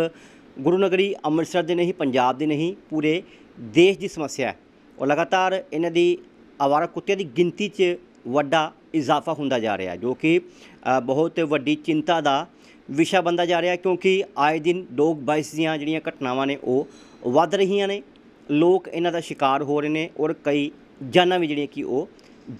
ਗੁਰੂ ਨਗਰੀ ਅੰਮ੍ਰਿਤਸਰ ਦੇ ਨਹੀਂ, ਪੰਜਾਬ ਦੀ ਨਹੀਂ, ਪੂਰੇ ਦੇਸ਼ ਦੀ ਸਮੱਸਿਆ ਹੈ। ਔਰ ਲਗਾਤਾਰ ਇਹਨਾਂ ਦੀ ਆਵਾਰਾ ਕੁੱਤਿਆਂ ਦੀ ਗਿਣਤੀ 'ਚ ਵੱਡਾ ਇਜ਼ਾਫਾ ਹੁੰਦਾ ਜਾ ਰਿਹਾ ਜੋ ਕਿ ਬਹੁਤ ਵੱਡੀ ਚਿੰਤਾ ਦਾ ਵਿਸ਼ਾ ਬਣਦਾ ਜਾ ਰਿਹਾ ਕਿਉਂਕਿ ਆਏ ਦਿਨ ਡੋਗ ਬਾਈਸ ਦੀਆਂ ਜਿਹੜੀਆਂ ਘਟਨਾਵਾਂ ਨੇ, ਉਹ ਵੱਧ ਰਹੀਆਂ ਨੇ। ਲੋਕ ਇਹਨਾਂ ਦਾ ਸ਼ਿਕਾਰ ਹੋ ਰਹੇ ਨੇ ਔਰ ਕਈ ਜਾਨਾਂ ਵੀ ਜਿਹੜੀਆਂ ਕਿ ਉਹ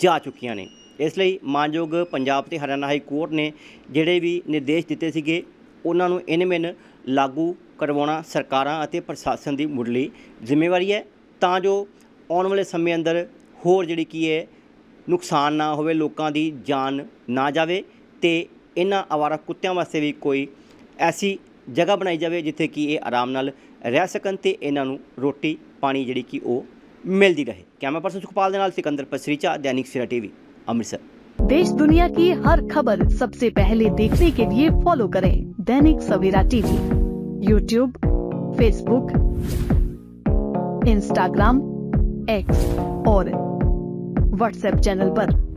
ਜਾ ਚੁੱਕੀਆਂ ਨੇ। ਇਸ ਲਈ ਮਾਨਯੋਗ ਪੰਜਾਬ ਤੇ ਹਰਿਆਣਾ ਹਾਈ ਕੋਰਟ ਨੇ ਜਿਹੜੇ ਵੀ ਨਿਰਦੇਸ਼ ਦਿੱਤੇ ਸੀਗੇ, ਉਹਨਾਂ ਨੂੰ ਇਨਮਿਨ ਲਾਗੂ ਕਰਵਾਉਣਾ ਸਰਕਾਰਾਂ ਅਤੇ ਪ੍ਰਸ਼ਾਸਨ ਦੀ ਮੁੱਢਲੀ ਜ਼ਿੰਮੇਵਾਰੀ ਹੈ। ਤਾਂ ਜੋ ਆਉਣ ਵਾਲੇ ਸਮੇਂ ਅੰਦਰ ਹੋਰ ਜਿਹੜੀ ਕੀ ਹੈ, ਨੁਕਸਾਨ ਨਾ ਹੋਵੇ, ਲੋਕਾਂ ਦੀ ਜਾਨ ਨਾ ਜਾਵੇ ਤੇ ਇਹਨਾਂ ਆਵਾਰਾ ਕੁੱਤਿਆਂ ਵਾਸਤੇ ਵੀ ਕੋਈ ਐਸੀ ਜਗ੍ਹਾ ਬਣਾਈ ਜਾਵੇ ਜਿੱਥੇ ਕਿ ਇਹ ਆਰਾਮ ਨਾਲ ਰਹਿ ਸਕਣ ਤੇ ਇਹਨਾਂ ਨੂੰ ਰੋਟੀ ਪਾਣੀ ਜਿਹੜੀ ਕਿ ਉਹ मिलती रहे। कैमरा पर्सन सुखपाल सिकंदर पसरीचा, दैनिक सिरा टीवी, अमृतसर। देश दुनिया की हर खबर सबसे पहले देखने के लिए फॉलो करें Dainik Savera TV. YouTube Facebook Instagram X और व्हाट्सएप चैनल पर।